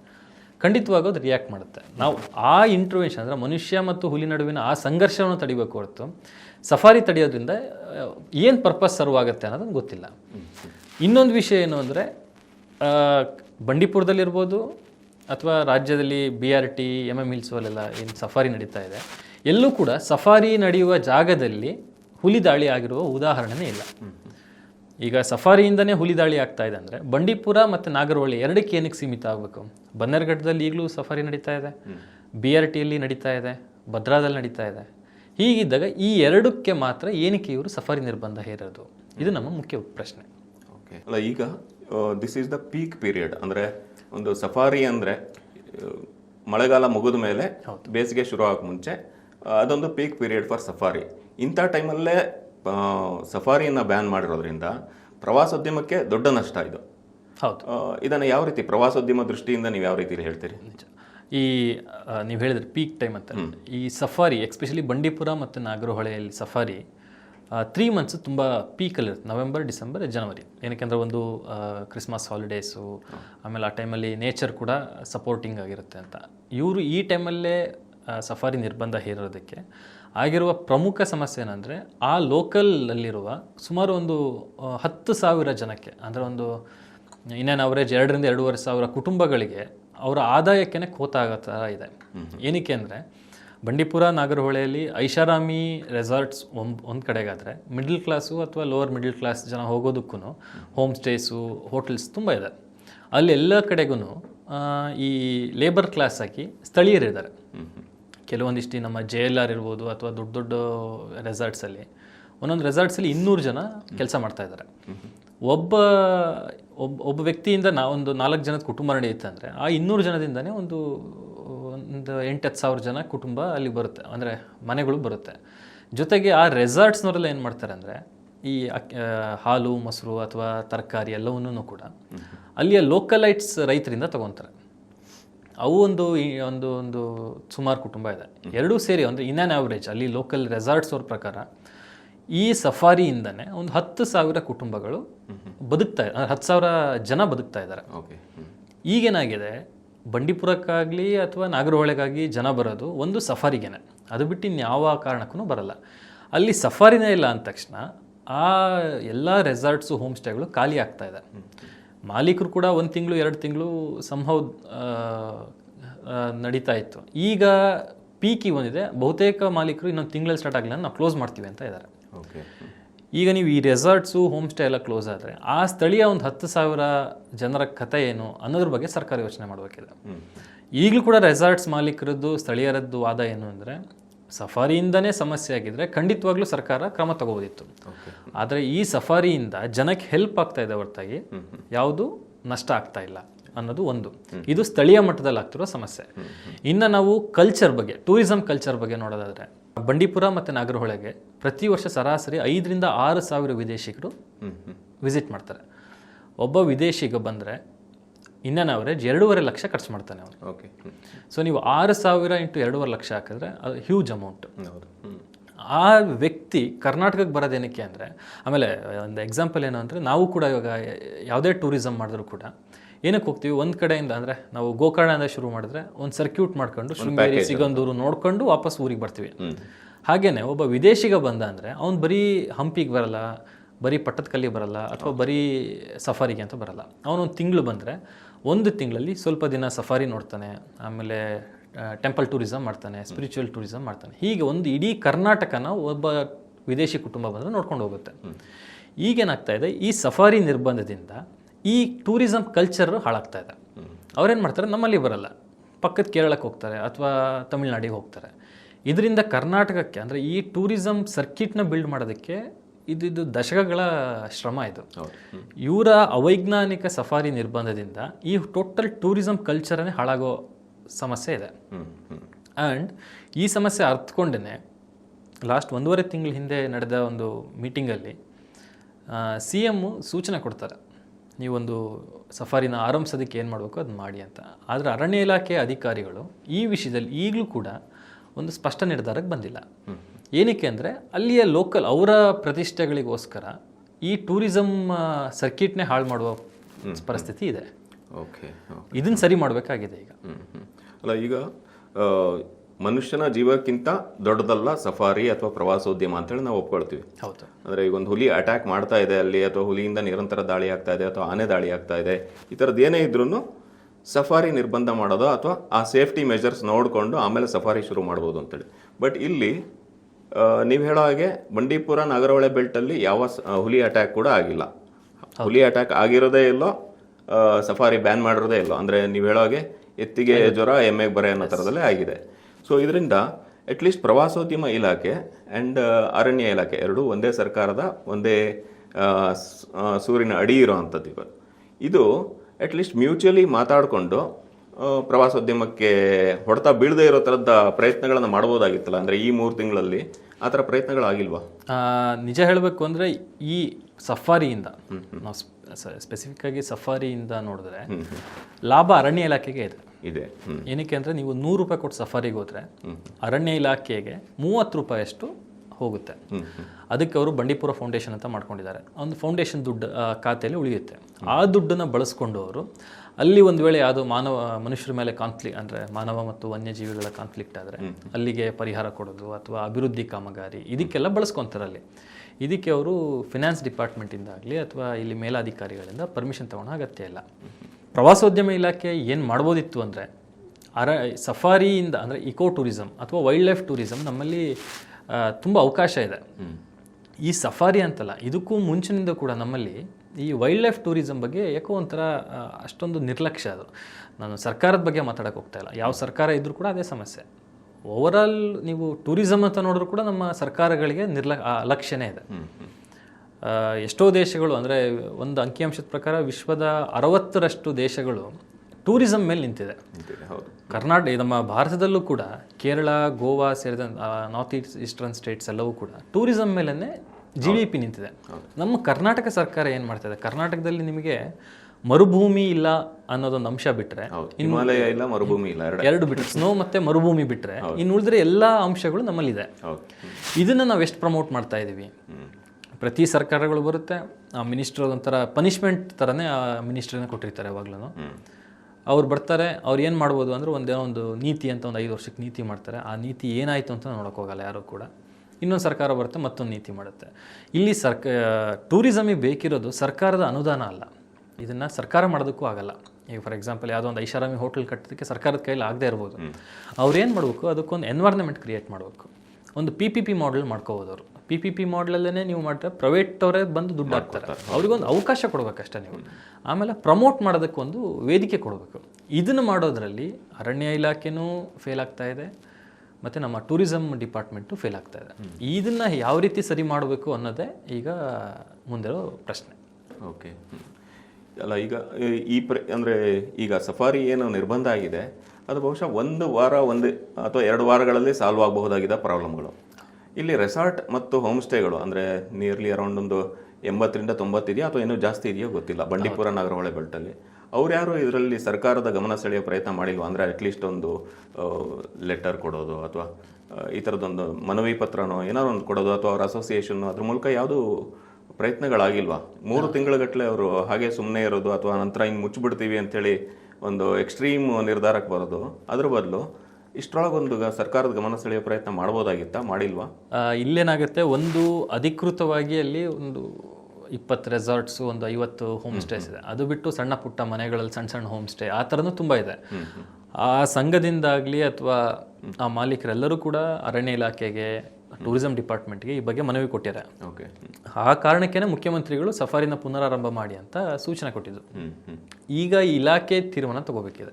ಖಂಡಿತವಾಗೂ ಅದು ರಿಯಾಕ್ಟ್ ಮಾಡುತ್ತೆ. ನಾವು ಆ ಇಂಟರ್ವೆನ್ಷನ್ ಅಂದರೆ ಮನುಷ್ಯ ಮತ್ತು ಹುಲಿ ನಡುವಿನ ಆ ಸಂಘರ್ಷವನ್ನು ತಡಿಬೇಕು ಹೊರತು ಸಫಾರಿ ತಡೆಯೋದ್ರಿಂದ ಏನು ಪರ್ಪಸ್ ಸರ್ವ್ ಆಗುತ್ತೆ ಅನ್ನೋದನ್ನು ಗೊತ್ತಿಲ್ಲ. ಇನ್ನೊಂದು ವಿಷಯ ಏನು ಅಂದರೆ ಬಂಡೀಪುರದಲ್ಲಿರ್ಬೋದು ಅಥವಾ ರಾಜ್ಯದಲ್ಲಿ B R T M M hills ಅಲ್ಲೆಲ್ಲ ಏನು ಸಫಾರಿ ನಡೀತಾ ಇದೆ, ಎಲ್ಲೂ ಕೂಡ ಸಫಾರಿ ನಡೆಯುವ ಜಾಗದಲ್ಲಿ ಹುಲಿ ದಾಳಿ ಆಗಿರುವ ಉದಾಹರಣೆನೇ ಇಲ್ಲ. ಈಗ ಸಫಾರಿಯಿಂದನೇ ಹುಲಿ ದಾಳಿ ಆಗ್ತಾ ಇದೆ ಅಂದರೆ ಬಂಡೀಪುರ ಮತ್ತು ನಾಗರಹೊಳೆ ಎರಡಕ್ಕೆ ಏನಕ್ಕೆ ಸೀಮಿತ ಆಗಬೇಕು? ಬನ್ನೇರ್ಘಟ್ಟದಲ್ಲಿ ಈಗಲೂ ಸಫಾರಿ ನಡೀತಾ ಇದೆ. ಬಿ ಆರ್ ಟಿಯಲ್ಲಿ ನಡೀತಾ ಇದೆ. ಭದ್ರಾದಲ್ಲಿ ನಡೀತಾ ಇದೆ. ಹೀಗಿದ್ದಾಗ ಈ ಎರಡಕ್ಕೆ ಮಾತ್ರ ಏನಕ್ಕೆ ಇವರು ಸಫಾರಿ ನಿರ್ಬಂಧ ಹೇರೋದು? ಇದು ನಮ್ಮ ಮುಖ್ಯ ಪ್ರಶ್ನೆ. ಓಕೆ. ಅಲ್ಲ ಈಗ this is the peak period ಅಂದರೆ ಒಂದು ಸಫಾರಿ ಅಂದರೆ ಮಳೆಗಾಲ ಮುಗಿದ ಮೇಲೆ ಬೇಸಿಗೆ ಶುರು ಆಗೋಕೆ ಮುಂಚೆ ಅದೊಂದು ಪೀಕ್ ಪೀರಿಯಡ್ ಫಾರ್ ಸಫಾರಿ. ಇಂಥ ಟೈಮಲ್ಲೇ ಸಫಾರಿಯನ್ನು ಬ್ಯಾನ್ ಮಾಡಿರೋದ್ರಿಂದ ಪ್ರವಾಸೋದ್ಯಮಕ್ಕೆ ದೊಡ್ಡ ನಷ್ಟ ಇದು. ಹೌದು. ಇದನ್ನು ಯಾವ ರೀತಿ ಪ್ರವಾಸೋದ್ಯಮ ದೃಷ್ಟಿಯಿಂದ ನೀವು ಯಾವ ರೀತಿ ಹೇಳ್ತೀರಿ? ಈ ನೀವು ಹೇಳಿದ್ರೆ ಪೀಕ್ ಟೈಮ್ ಅಂತ. ಈ ಸಫಾರಿ ಎಕ್ಸ್ಪೆಷಲಿ ಬಂಡೀಪುರ ಮತ್ತು ನಾಗರಹೊಳೆಯಲ್ಲಿ ಸಫಾರಿ ತ್ರೀ ಮಂತ್ಸ್ ತುಂಬ ಪೀಕಲ್ಲಿರುತ್ತೆ ನವೆಂಬರ್ ಡಿಸೆಂಬರ್ ಜನವರಿ ಏನಕ್ಕೆಂದ್ರೆ ಒಂದು ಕ್ರಿಸ್ಮಸ್ ಹಾಲಿಡೇಸು ಆಮೇಲೆ ಆ ಟೈಮಲ್ಲಿ ನೇಚರ್ ಕೂಡ ಸಪೋರ್ಟಿಂಗ್ ಆಗಿರುತ್ತೆ ಅಂತ. ಇವರು ಈ ಟೈಮಲ್ಲೇ ಸಫಾರಿ ನಿರ್ಬಂಧ ಹೇರೋದಕ್ಕೆ ಆಗಿರುವ ಪ್ರಮುಖ ಸಮಸ್ಯೆ ಏನಂದರೆ ಆ ಲೋಕಲಲ್ಲಿರುವ ಸುಮಾರು ಒಂದು ಹತ್ತು ಸಾವಿರ ಜನಕ್ಕೆ ಅಂದರೆ ಒಂದು ಇನ್ನೇನು ಅವರೇಜ್ ಎರಡರಿಂದ ಎರಡೂವರೆ ಸಾವಿರ ಕುಟುಂಬಗಳಿಗೆ ಅವರ ಆದಾಯಕ್ಕೇ ಕೋತ ಆಗೋ ಥರ ಇದೆ. ಏನಕ್ಕೆ ಅಂದರೆ ಬಂಡೀಪುರ ನಾಗರಹೊಳೆಯಲ್ಲಿ ಐಷಾರಾಮಿ ರೆಸಾರ್ಟ್ಸ್ ಒಂದು ಒಂದು ಕಡೆಗಾದರೆ ಮಿಡ್ಲ್ ಕ್ಲಾಸು ಅಥವಾ ಲೋವರ್ ಮಿಡ್ಲ್ ಕ್ಲಾಸ್ ಜನ ಹೋಗೋದಕ್ಕೂ ಹೋಮ್ ಸ್ಟೇಸು ಹೋಟೆಲ್ಸ್ ತುಂಬ ಇದೆ. ಅಲ್ಲಿ ಎಲ್ಲ ಕಡೆಗೂ ಈ ಲೇಬರ್ ಕ್ಲಾಸ್ ಹಾಕಿ ಸ್ಥಳೀಯರಿದ್ದಾರೆ. ಕೆಲವೊಂದಿಷ್ಟು ನಮ್ಮ ಜೆ ಎಲ್ ಆರ್ ಇರ್ಬೋದು ಅಥವಾ ದೊಡ್ಡ ದೊಡ್ಡ ರೆಸಾರ್ಟ್ಸಲ್ಲಿ, ಒಂದೊಂದು ರೆಸಾರ್ಟ್ಸಲ್ಲಿ ಇನ್ನೂರು ಜನ ಕೆಲಸ ಮಾಡ್ತಾ ಇದ್ದಾರೆ. ಒಬ್ಬ ಒಬ್ಬ ಒಬ್ಬ ವ್ಯಕ್ತಿಯಿಂದ ನಾ ಒಂದು ನಾಲ್ಕು ಜನದ ಕುಟುಂಬ ನಡೆಯುತ್ತೆ ಅಂದರೆ, ಆ ಇನ್ನೂರು ಜನದಿಂದನೇ ಒಂದು ಒಂದು ಎಂಟು ಹತ್ತು ಸಾವಿರ ಜನ ಕುಟುಂಬ ಅಲ್ಲಿ ಬರುತ್ತೆ, ಅಂದರೆ ಮನೆಗಳು ಬರುತ್ತೆ. ಜೊತೆಗೆ ಆ ರೆಸಾರ್ಟ್ಸ್ನವರೆಲ್ಲ ಏನು ಮಾಡ್ತಾರೆ ಅಂದರೆ, ಈ ಹಾಲು, ಮೊಸರು ಅಥವಾ ತರಕಾರಿ ಎಲ್ಲವನ್ನೂ ಕೂಡ ಅಲ್ಲಿಯ ಲೋಕಲೈಟ್ಸ್ ರೈತರಿಂದ ತಗೊತಾರೆ ಅವು ಒಂದು ಈ- ಒಂದು ಒಂದು ಸುಮಾರು ಕುಟುಂಬ ಇದೆ. ಎರಡೂ ಸೇರಿ ಅಂದರೆ ಇನ್ ಆ್ಯನ್ ಆವ್ರೇಜ್ ಅಲ್ಲಿ ಲೋಕಲ್ ರೆಸಾರ್ಟ್ಸ್ ಅವ್ರ ಪ್ರಕಾರ ಈ ಸಫಾರಿಯಿಂದನೇ ಒಂದು ಹತ್ತು ಸಾವಿರ ಕುಟುಂಬಗಳು ಬದುಕ್ತಾ ಅಂದರೆ ಹತ್ತು ಸಾವಿರ ಜನ ಬದುಕ್ತಾ ಇದ್ದಾರೆ. ಓಕೆ ಈಗೇನಾಗಿದೆ? ಬಂಡೀಪುರಕ್ಕಾಗಲಿ ಅಥವಾ ನಾಗರಹೊಳೆಗಾಗಿ ಜನ ಬರೋದು ಒಂದು ಸಫಾರಿಗೇನೆ. ಅದು ಬಿಟ್ಟು ಇನ್ಯಾವ ಕಾರಣಕ್ಕೂ ಬರಲ್ಲ. ಅಲ್ಲಿ ಸಫಾರಿನೇ ಇಲ್ಲ ಅಂದ ತಕ್ಷಣ ಆ ಎಲ್ಲ ರೆಸಾರ್ಟ್ಸು ಹೋಮ್ ಸ್ಟೇಗಳು ಖಾಲಿ ಆಗ್ತಾ ಇದೆ. ಮಾಲೀಕರು ಕೂಡ ಒಂದು ತಿಂಗಳು ಎರಡು ತಿಂಗಳು ಸಂಭವ ನಡೀತಾ ಇತ್ತು. ಈಗ ಪೀಕಿ ಬಂದಿದೆ. ಬಹುತೇಕ ಮಾಲೀಕರು ಇನ್ನೊಂದು ತಿಂಗಳಲ್ಲಿ ಸ್ಟಾರ್ಟ್ ಆಗಲಿಲ್ಲ ನಾವು ಕ್ಲೋಸ್ ಮಾಡ್ತೀವಿ ಅಂತ ಇದ್ದಾರೆ ಓಕೆ ಈಗ ನೀವು ಈ ರೆಸಾರ್ಟ್ಸು ಹೋಮ್ ಸ್ಟೇ ಎಲ್ಲ ಕ್ಲೋಸ್ ಆದರೆ ಆ ಸ್ಥಳೀಯ ಒಂದು ಹತ್ತು ಸಾವಿರ ಜನರ ಕಥೆ ಏನು ಅನ್ನೋದ್ರ ಬಗ್ಗೆ ಸರ್ಕಾರ ಯೋಚನೆ ಮಾಡಬೇಕಿದೆ. ಈಗಲೂ ಕೂಡ ರೆಸಾರ್ಟ್ಸ್ ಮಾಲೀಕರದ್ದು ಸ್ಥಳೀಯರದ್ದು ವಾದ ಏನು ಅಂದರೆ ಸಫಾರಿಯಿಂದನೇ ಸಮಸ್ಯೆ ಆಗಿದ್ರೆ ಖಂಡಿತವಾಗ್ಲೂ ಸರ್ಕಾರ ಕ್ರಮ ತಗೋಬೋದಿತ್ತು. ಆದರೆ ಈ ಸಫಾರಿಯಿಂದ ಜನಕ್ಕೆ ಹೆಲ್ಪ್ ಆಗ್ತಾ ಇದೆ ಹೊರತಾಗಿ ಯಾವುದು ನಷ್ಟ ಆಗ್ತಾ ಇಲ್ಲ ಅನ್ನೋದು ಒಂದು. ಇದು ಸ್ಥಳೀಯ ಮಟ್ಟದಲ್ಲಿ ಆಗ್ತಿರೋ ಸಮಸ್ಯೆ. ಇನ್ನು ನಾವು ಕಲ್ಚರ್ ಬಗ್ಗೆ ಟೂರಿಸಂ ಕಲ್ಚರ್ ಬಗ್ಗೆ ನೋಡೋದಾದರೆ ಬಂಡೀಪುರ ಮತ್ತು ನಾಗರಹೊಳೆಗೆ ಪ್ರತಿ ವರ್ಷ ಸರಾಸರಿ ಐದರಿಂದ ಆರು ಸಾವಿರ ವಿದೇಶಿಗರು ವಿಸಿಟ್ ಮಾಡ್ತಾರೆ. ಒಬ್ಬ ವಿದೇಶಿಗ ಬಂದರೆ ಇನ್ನನ್ ಅವರೇಜ್ ಎರಡೂವರೆ ಲಕ್ಷ ಖರ್ಚು ಮಾಡ್ತಾನೆ ಅವನು. ಓಕೆ ಸೊ ನೀವು ಆರು ಸಾವಿರ ಇಂಟು ಎರಡೂವರೆ ಲಕ್ಷ ಹಾಕಿದ್ರೆ ಅದು ಹ್ಯೂಜ್ ಅಮೌಂಟ್ ಆ ವ್ಯಕ್ತಿ ಕರ್ನಾಟಕಕ್ಕೆ ಬರೋದೇನಕ್ಕೆ ಅಂದರೆ ಆಮೇಲೆ ಒಂದು ಎಕ್ಸಾಂಪಲ್ ಏನು ಅಂದರೆ ನಾವು ಕೂಡ ಇವಾಗ ಯಾವುದೇ ಟೂರಿಸಮ್ ಮಾಡಿದ್ರು ಕೂಡ ಏನಕ್ಕೆ ಹೋಗ್ತೀವಿ? ಒಂದು ಕಡೆಯಿಂದ ಅಂದರೆ ನಾವು ಗೋಕರ್ಣದಿಂದ ಶುರು ಮಾಡಿದ್ರೆ ಒಂದು ಸರ್ಕ್ಯೂಟ್ ಮಾಡ್ಕೊಂಡು ಶೃಂಗೇರಿ ಸಿಗಂದೂರು ನೋಡ್ಕೊಂಡು ವಾಪಸ್ ಊರಿಗೆ ಬರ್ತೀವಿ. ಹಾಗೇನೆ ಒಬ್ಬ ವಿದೇಶಿಗ ಬಂದ ಅಂದರೆ ಅವ್ನು ಬರೀ ಹಂಪಿಗೆ ಬರಲ್ಲ ಬರೀ ಪಟ್ಟದಕಲ್ಲಿ ಬರಲ್ಲ ಅಥವಾ ಬರೀ ಸಫಾರಿಗೆ ಅಂತ ಬರಲ್ಲ. ಅವನೊಂದು ತಿಂಗಳು ಬಂದರೆ ಒಂದು ತಿಂಗಳಲ್ಲಿ ಸ್ವಲ್ಪ ದಿನ ಸಫಾರಿ ನೋಡ್ತಾನೆ, ಆಮೇಲೆ ಟೆಂಪಲ್ ಟೂರಿಸಮ್ ಮಾಡ್ತಾನೆ ಸ್ಪಿರಿಚುವಲ್ ಟೂರಿಸಮ್ ಮಾಡ್ತಾನೆ. ಹೀಗೆ ಒಂದು ಇಡೀ ಕರ್ನಾಟಕನ ಒಬ್ಬ ವಿದೇಶಿ ಕುಟುಂಬ ಬಂದರೆ ನೋಡ್ಕೊಂಡು ಹೋಗುತ್ತೆ. ಈಗೇನಾಗ್ತಾ ಇದೆ, ಈ ಸಫಾರಿ ನಿರ್ಬಂಧದಿಂದ ಈ ಟೂರಿಸಮ್ ಕಲ್ಚರ್ ಹಾಳಾಗ್ತಾ ಇದೆ. ಅವ್ರೇನು ಮಾಡ್ತಾರೆ, ನಮ್ಮಲ್ಲಿ ಬರಲ್ಲ. ಪಕ್ಕದ ಕೇರಳಕ್ಕೆ ಹೋಗ್ತಾರೆ ಅಥವಾ ತಮಿಳ್ನಾಡಿಗೆ ಹೋಗ್ತಾರೆ. ಇದರಿಂದ ಕರ್ನಾಟಕಕ್ಕೆ, ಅಂದರೆ ಈ ಟೂರಿಸಮ್ ಸರ್ಕಿಟ್ನ ಬಿಲ್ಡ್ ಮಾಡೋದಕ್ಕೆ ಇದು ಇದು ದಶಕಗಳ ಶ್ರಮ ಇದು. ಇವರ ಅವೈಜ್ಞಾನಿಕ ಸಫಾರಿ ನಿರ್ಬಂಧದಿಂದ ಈ ಟೋಟಲ್ ಟೂರಿಸಮ್ ಕಲ್ಚರನ್ನೇ ಹಾಳಾಗೋ ಸಮಸ್ಯೆ ಇದೆ. ಆ್ಯಂಡ್ ಈ ಸಮಸ್ಯೆ ಅರ್ಥಕೊಂಡೇ ಲಾಸ್ಟ್ ಒಂದೂವರೆ ತಿಂಗಳ ಹಿಂದೆ ನಡೆದ ಒಂದು ಮೀಟಿಂಗಲ್ಲಿ ಸಿ ಎಮ್ಮು ಸೂಚನೆ ಕೊಡ್ತಾರೆ ನೀವೊಂದು ಸಫಾರಿನ ಆರಂಭಿಸೋದಕ್ಕೆ ಏನು ಮಾಡಬೇಕು ಅದು ಮಾಡಿ ಅಂತ. ಆದರೆ ಅರಣ್ಯ ಇಲಾಖೆ ಅಧಿಕಾರಿಗಳು ಈ ವಿಷಯದಲ್ಲಿ ಈಗಲೂ ಕೂಡ ಒಂದು ಸ್ಪಷ್ಟ ನಿರ್ಧಾರಕ್ಕೆ ಬಂದಿಲ್ಲ. ಏನಕ್ಕೆ ಅಂದರೆ ಅಲ್ಲಿಯ ಲೋಕಲ್ ಅವರ ಪ್ರತಿಷ್ಠೆಗಳಿಗೋಸ್ಕರ ಈ ಟೂರಿಸಮ್ ಸರ್ಕಿಟ್ನೇ ಹಾಳು ಮಾಡುವ ಪರಿಸ್ಥಿತಿ ಇದೆ. ಓಕೆ ಇದನ್ನು ಸರಿ ಮಾಡಬೇಕಾಗಿದೆ ಈಗ. ಅಲ್ಲ ಈಗ ಮನುಷ್ಯನ ಜೀವಕ್ಕಿಂತ ದೊಡ್ಡದಲ್ಲ ಸಫಾರಿ ಅಥವಾ ಪ್ರವಾಸೋದ್ಯಮ ಅಂತೇಳಿ ನಾವು ಒಪ್ಕೊಳ್ತೀವಿ. ಹೌದು. ಅಂದರೆ ಈಗ ಒಂದು ಹುಲಿ ಅಟ್ಯಾಕ್ ಮಾಡ್ತಾ ಇದೆ ಅಲ್ಲಿ ಅಥವಾ ಹುಲಿಯಿಂದ ನಿರಂತರ ದಾಳಿ ಆಗ್ತಾ ಇದೆ ಅಥವಾ ಆನೆ ದಾಳಿ ಆಗ್ತಾ ಇದೆ ಈ ಥರದ್ದು ಏನೇ ಇದ್ರೂ ಸಫಾರಿ ನಿರ್ಬಂಧ ಮಾಡೋದು ಅಥವಾ ಆ ಸೇಫ್ಟಿ ಮೆಜರ್ಸ್ ನೋಡಿಕೊಂಡು ಆಮೇಲೆ ಸಫಾರಿ ಶುರು ಮಾಡ್ಬೋದು ಅಂತೇಳಿ. ಬಟ್ ಇಲ್ಲಿ ನೀವು ಹೇಳೋ ಹಾಗೆ ಬಂಡೀಪುರ ನಾಗರಹೊಳೆ ಬೆಲ್ಟಲ್ಲಿ ಯಾವ ಸ- ಹುಲಿ ಅಟ್ಯಾಕ್ ಕೂಡ ಆಗಿಲ್ಲ. ಹುಲಿ ಅಟ್ಯಾಕ್ ಆಗಿರೋದೇ ಇಲ್ಲೋ ಸಫಾರಿ ಬ್ಯಾನ್ ಮಾಡಿರೋದೇ ಇಲ್ಲೋ. ಅಂದರೆ ನೀವು ಹೇಳೋ ಹಾಗೆ ಎತ್ತಿಗೆ ಜ್ವರ ಎಮ್ಮೆಗೆ ಬರೆ ಅನ್ನೋ ಥರದಲ್ಲೇ ಆಗಿದೆ. ಸೊ ಇದರಿಂದ ಅಟ್ಲೀಸ್ಟ್ ಪ್ರವಾಸೋದ್ಯಮ ಇಲಾಖೆ ಆ್ಯಂಡ್ ಅರಣ್ಯ ಇಲಾಖೆ ಎರಡೂ ಒಂದೇ ಸರ್ಕಾರದ ಒಂದೇ ಸೂರಿನ ಅಡಿ ಇರೋ ಅಂಥದ್ದು ಇವರು ಇದು ಅಟ್ಲೀಸ್ಟ್ ಮ್ಯೂಚುವಲಿ ಮಾತಾಡಿಕೊಂಡು ಪ್ರವಾಸೋದ್ಯಮಕ್ಕೆ ಹೊಡೆತ ಬೀಳದೇ ಇರೋ ಥರದ ಪ್ರಯತ್ನಗಳನ್ನು ಮಾಡ್ಬೋದಾಗಿತ್ತಲ್ಲ. ಅಂದರೆ ಈ ಮೂರು ತಿಂಗಳಲ್ಲಿ ಆ ಥರ ಪ್ರಯತ್ನಗಳಾಗಿಲ್ವಾ? ನಿಜ ಹೇಳಬೇಕು ಅಂದರೆ ಈ ಸಫಾರಿಯಿಂದ ನಾವು ಸ್ಪೆಸಿಫಿಕ್ ಆಗಿ ಸಫಾರಿಯಿಂದ ನೋಡಿದ್ರೆ ಲಾಭ ಅರಣ್ಯ ಇಲಾಖೆಗೆ ಇದೆ. ಇದೆ. ಏನಕ್ಕೆ ಅಂದರೆ ನೀವು ನೂರು ರೂಪಾಯಿ ಕೊಟ್ಟು ಸಫಾರಿಗೆ ಹೋದರೆ ಅರಣ್ಯ ಇಲಾಖೆಗೆ ಮೂವತ್ತು ರೂಪಾಯಿಯಷ್ಟು ಹೋಗುತ್ತೆ. ಅದಕ್ಕೆ ಅವರು ಬಂಡೀಪುರ ಫೌಂಡೇಶನ್ ಅಂತ ಮಾಡ್ಕೊಂಡಿದ್ದಾರೆ. ಒಂದು ಫೌಂಡೇಶನ್ ದುಡ್ಡು ಖಾತೆಯಲ್ಲಿ ಉಳಿಯುತ್ತೆ. ಆ ದುಡ್ಡನ್ನು ಬಳಸ್ಕೊಂಡು ಅವರು ಅಲ್ಲಿ ಒಂದು ವೇಳೆ ಅದು ಮಾನವ ಮನುಷ್ಯರ ಮೇಲೆ ಕಾನ್ಫ್ಲಿಕ್ಟ್ ಅಂದರೆ ಮಾನವ ಮತ್ತು ವನ್ಯಜೀವಿಗಳ ಕಾನ್ಫ್ಲಿಕ್ಟ್ ಆದರೆ ಅಲ್ಲಿಗೆ ಪರಿಹಾರ ಕೊಡೋದು ಅಥವಾ ಅಭಿವೃದ್ಧಿ ಕಾಮಗಾರಿ ಇದಕ್ಕೆಲ್ಲ ಬಳಸ್ಕೊತಾರೆ ಅಲ್ಲಿ. ಇದಕ್ಕೆ ಅವರು ಫಿನಾನ್ಸ್ ಡಿಪಾರ್ಟ್ಮೆಂಟಿಂದ ಆಗಲಿ ಅಥವಾ ಇಲ್ಲಿ ಮೇಲಾಧಿಕಾರಿಗಳಿಂದ ಪರ್ಮಿಷನ್ ತಗೊಳ್ಳೋ ಅಗತ್ಯ ಇಲ್ಲ. ಪ್ರವಾಸೋದ್ಯಮ ಇಲಾಖೆ ಏನು ಮಾಡ್ಬೋದಿತ್ತು ಅಂದರೆ ಅರ ಸಫಾರಿಯಿಂದ ಅಂದರೆ ಇಕೋ ಟೂರಿಸಮ್ ಅಥವಾ ವೈಲ್ಡ್ ಲೈಫ್ ಟೂರಿಸಮ್ ನಮ್ಮಲ್ಲಿ ತುಂಬ ಅವಕಾಶ ಇದೆ. ಈ ಸಫಾರಿ ಅಂತಲ್ಲ ಇದಕ್ಕೂ ಮುಂಚಿನಿಂದ ಕೂಡ ನಮ್ಮಲ್ಲಿ ಈ ವೈಲ್ಡ್ ಲೈಫ್ ಟೂರಿಸಮ್ ಬಗ್ಗೆ ಯಾಕೋ ಒಂಥರ ಅಷ್ಟೊಂದು ನಿರ್ಲಕ್ಷ್ಯ ಅದು. ನಾನು ಸರ್ಕಾರದ ಬಗ್ಗೆ ಮಾತಾಡೋಕೆ ಹೋಗ್ತಾ ಇಲ್ಲ. ಯಾವ ಸರ್ಕಾರ ಇದ್ದರೂ ಕೂಡ ಅದೇ ಸಮಸ್ಯೆ. ಓವರಾಲ್ ನೀವು ಟೂರಿಸಮ್ ಅಂತ ನೋಡಿದ್ರು ಕೂಡ ನಮ್ಮ ಸರ್ಕಾರಗಳಿಗೆ ನಿರ್ಲ ಲಕ್ಷ್ಯನೇ ಇದೆ. ಎಷ್ಟೋ ದೇಶಗಳು ಅಂದರೆ ಒಂದು ಅಂಕಿಅಂಶದ ಪ್ರಕಾರ ವಿಶ್ವದ ಅರವತ್ತರಷ್ಟು ದೇಶಗಳು ಟೂರಿಸಮ್ ಮೇಲೆ ನಿಂತಿದೆ. ನಿಂತಿದೆ, ಹೌದು. ಕರ್ನಾಟಕ ನಮ್ಮ ಭಾರತದಲ್ಲೂ ಕೂಡ ಕೇರಳ ಗೋವಾ ಸೇರಿದಂತೆ ನಾರ್ತ್ ಈಸ್ಟ್ ಈಸ್ಟರ್ನ್ ಸ್ಟೇಟ್ಸ್ ಎಲ್ಲವೂ ಕೂಡ ಟೂರಿಸಮ್ ಮೇಲೇ ಜಿ ಡಿ ಪಿ ನಿಂತಿದೆ. ನಮ್ಮ ಕರ್ನಾಟಕ ಸರ್ಕಾರ ಏನು ಮಾಡ್ತಿದೆ ಕರ್ನಾಟಕದಲ್ಲಿ ನಿಮಗೆ ಮರುಭೂಮಿ ಇಲ್ಲ ಅನ್ನೋದೊಂದು ಅಂಶ ಬಿಟ್ಟರೆ ಹಿಮಾಲಯ ಇಲ್ಲ ಮರುಭೂಮಿ ಇಲ್ಲ ಎರಡು. ಬಿಟ್ಟರೆ ಸ್ನೋ ಮತ್ತೆ ಮರುಭೂಮಿ ಬಿಟ್ಟರೆ ಇನ್ನು ಉಳಿದ್ರೆ ಎಲ್ಲ ಅಂಶಗಳು ನಮ್ಮಲ್ಲಿದೆ. ಇದನ್ನು ನಾವು ಎಷ್ಟು ಪ್ರಮೋಟ್ ಮಾಡ್ತಾ ಇದ್ದೀವಿ ಪ್ರತಿ ಸರ್ಕಾರಗಳು ಬರುತ್ತೆ. ಆ ಮಿನಿಸ್ಟರ್ ಒಂಥರ ಪನಿಷ್ಮೆಂಟ್ ಥರನೇ ಆ ಮಿನಿಸ್ಟ್ರನ್ನ ಕೊಟ್ಟಿರ್ತಾರೆ ಯಾವಾಗ್ಲೂ ಅವ್ರು ಬರ್ತಾರೆ ಅವ್ರು ಏನು ಮಾಡ್ಬೋದು ಅಂದ್ರೆ ಒಂದೇನೋ ಒಂದು ನೀತಿ ಅಂತ ಒಂದು ಐದು ವರ್ಷಕ್ಕೆ ನೀತಿ ಮಾಡ್ತಾರೆ. ಆ ನೀತಿ ಏನಾಯಿತು ಅಂತ ನೋಡೋಕ್ಕೋಗಲ್ಲ ಯಾರೂ ಕೂಡ. ಇನ್ನೊಂದು ಸರ್ಕಾರ ಬರುತ್ತೆ ಮತ್ತೊಂದು ನೀತಿ ಮಾಡುತ್ತೆ. ಇಲ್ಲಿ ಸರ್ಕ ಟೂರಿಸಮಿಗೆ ಬೇಕಿರೋದು ಸರ್ಕಾರದ ಅನುದಾನ ಅಲ್ಲ. ಇದನ್ನು ಸರ್ಕಾರ ಮಾಡೋದಕ್ಕೂ ಆಗಲ್ಲ. ಈಗ ಫಾರ್ ಎಕ್ಸಾಂಪಲ್ ಯಾವುದೋ ಒಂದು ಐಷಾರಾಮಿ ಹೋಟೆಲ್ ಕಟ್ಟೋದಕ್ಕೆ ಸರ್ಕಾರದ ಕೈಲಿ ಆಗದೆ ಇರ್ಬೋದು. ಅವ್ರು ಏನು ಮಾಡಬೇಕು ಅದಕ್ಕೊಂದು ಎನ್ವೈರ್ನ್ಮೆಂಟ್ ಕ್ರಿಯೇಟ್ ಮಾಡಬೇಕು. ಒಂದು ಪಿ ಪಿ ಪಿ ಮಾಡೆಲ್ ಮಾಡ್ಕೋಬೋದು ಅವರು. ಪಿ ಪಿ ಪಿ ಮಾಡಲಲ್ಲೇ ನೀವು ಮಾಡಿದ್ರೆ ಪ್ರೈವೇಟ್ ಅವರೇ ಬಂದು ದುಡ್ಡು ಹಾಕ್ತಾರೆ. ಅವ್ರಿಗೊಂದು ಅವಕಾಶ ಕೊಡಬೇಕಷ್ಟೇ ನೀವು. ಆಮೇಲೆ ಪ್ರಮೋಟ್ ಮಾಡೋದಕ್ಕೊಂದು ವೇದಿಕೆ ಕೊಡಬೇಕು. ಇದನ್ನು ಮಾಡೋದ್ರಲ್ಲಿ ಅರಣ್ಯ ಇಲಾಖೆನೂ ಫೇಲ್ ಆಗ್ತಾ ಇದೆ. ಮತ್ತು ನಮ್ಮ ಟೂರಿಸಮ್ ಡಿಪಾರ್ಟ್ಮೆಂಟು ಫೇಲ್ ಆಗ್ತಾ ಇದೆ. ಇದನ್ನು ಯಾವ ರೀತಿ ಸರಿ ಮಾಡಬೇಕು ಅನ್ನೋದೇ ಈಗ ಮುಂದಿರೋ ಪ್ರಶ್ನೆ. ಓಕೆ. ಅಲ್ಲ ಈಗ ಈ- ಪ್ರ ಅಂದರೆ ಈಗ ಸಫಾರಿ ಏನು ನಿರ್ಬಂಧ ಆಗಿದೆ ಅದು ಬಹುಶಃ ಒಂದು ವಾರ ಒಂದು ಅಥವಾ ಎರಡು ವಾರಗಳಲ್ಲಿ ಸಾಲ್ವ್ ಆಗಬಹುದಾಗಿದ್ದ ಪ್ರಾಬ್ಲಮ್ಗಳು. ಇಲ್ಲಿ ರೆಸಾರ್ಟ್ ಮತ್ತು ಹೋಮ್ ಸ್ಟೇಗಳು ಅಂದರೆ ನಿಯರ್ಲಿ ಅರೌಂಡ್ ಒಂದು ಎಂಬತ್ತರಿಂದ ತೊಂಬತ್ತಿದೆಯಾ ಅಥವಾ ಇನ್ನೂ ಜಾಸ್ತಿ ಇದೆಯೋ ಗೊತ್ತಿಲ್ಲ ಬಂಡೀಪುರ ನಾಗರಹೊಳೆ ಬೆಲ್ಟಲ್ಲಿ? ಅವ್ರು ಯಾರು ಇದರಲ್ಲಿ ಸರ್ಕಾರದ ಗಮನ ಸೆಳೆಯೋ ಪ್ರಯತ್ನ ಮಾಡಿಲ್ವಾ? ಅಂದರೆ ಅಟ್ಲೀಸ್ಟ್ ಒಂದು ಲೆಟರ್ ಕೊಡೋದು ಅಥವಾ ಈ ಥರದೊಂದು ಮನವಿ ಪತ್ರನೋ ಏನಾದ್ರು ಒಂದು ಕೊಡೋದು ಅಥವಾ ಅವ್ರ ಅಸೋಸಿಯೇಷನ್ ಅದ್ರ ಮೂಲಕ ಯಾವುದು ಪ್ರಯತ್ನಗಳಾಗಿಲ್ವಾ? ಮೂರು ತಿಂಗಳಗಟ್ಟಲೆ ಅವರು ಹಾಗೆ ಸುಮ್ಮನೆ ಇರೋದು ಅಥವಾ ನಂತರ ಹಿಂಗೆ ಮುಚ್ಚಿಬಿಡ್ತೀವಿ ಅಂಥೇಳಿ ಒಂದು ಎಕ್ಸ್ಟ್ರೀಮ್ ನಿರ್ಧಾರಕ್ಕೆ ಬರೋದು ಅದ್ರ ಬದಲು ಇಷ್ಟರೊಳಗೊಂದು ಸರ್ಕಾರದ ಗಮನ ಸೆಳೆಯೋ ಪ್ರಯತ್ನ ಮಾಡ್ಬೋದಾಗಿತ್ತಾ? ಮಾಡಿಲ್ವಾ? ಇಲ್ಲೇನಾಗುತ್ತೆ? ಒಂದು ಅಧಿಕೃತವಾಗಿ ಅಲ್ಲಿ ಒಂದು ಇಪ್ಪತ್ತು ರೆಸಾರ್ಟ್ಸು ಒಂದು ಐವತ್ತು ಹೋಮ್ ಸ್ಟೇಸ್ ಇದೆ. ಅದು ಬಿಟ್ಟು ಸಣ್ಣ ಪುಟ್ಟ ಮನೆಗಳಲ್ಲಿ ಸಣ್ಣ ಸಣ್ಣ ಹೋಮ್ ಸ್ಟೇ ಆ ಥರನೂ ತುಂಬ ಇದೆ. ಆ ಸಂಘದಿಂದಾಗಲಿ ಅಥವಾ ಆ ಮಾಲೀಕರೆಲ್ಲರೂ ಕೂಡ ಅರಣ್ಯ ಇಲಾಖೆಗೆ ಟೂರಿಸಂ ಡಿಪಾರ್ಟ್ಮೆಂಟ್ಗೆ ಈ ಬಗ್ಗೆ ಮನವಿ ಕೊಟ್ಟಿದ್ದಾರೆ. ಓಕೆ ಆ ಕಾರಣಕ್ಕೇನೆ ಮುಖ್ಯಮಂತ್ರಿಗಳು ಸಫಾರಿನ ಪುನರಾರಂಭ ಮಾಡಿ ಅಂತ ಸೂಚನೆ ಕೊಟ್ಟಿದ್ದು. ಈಗ ಈ ಇಲಾಖೆ ತೀರ್ಮಾನ ತಗೋಬೇಕಿದೆ.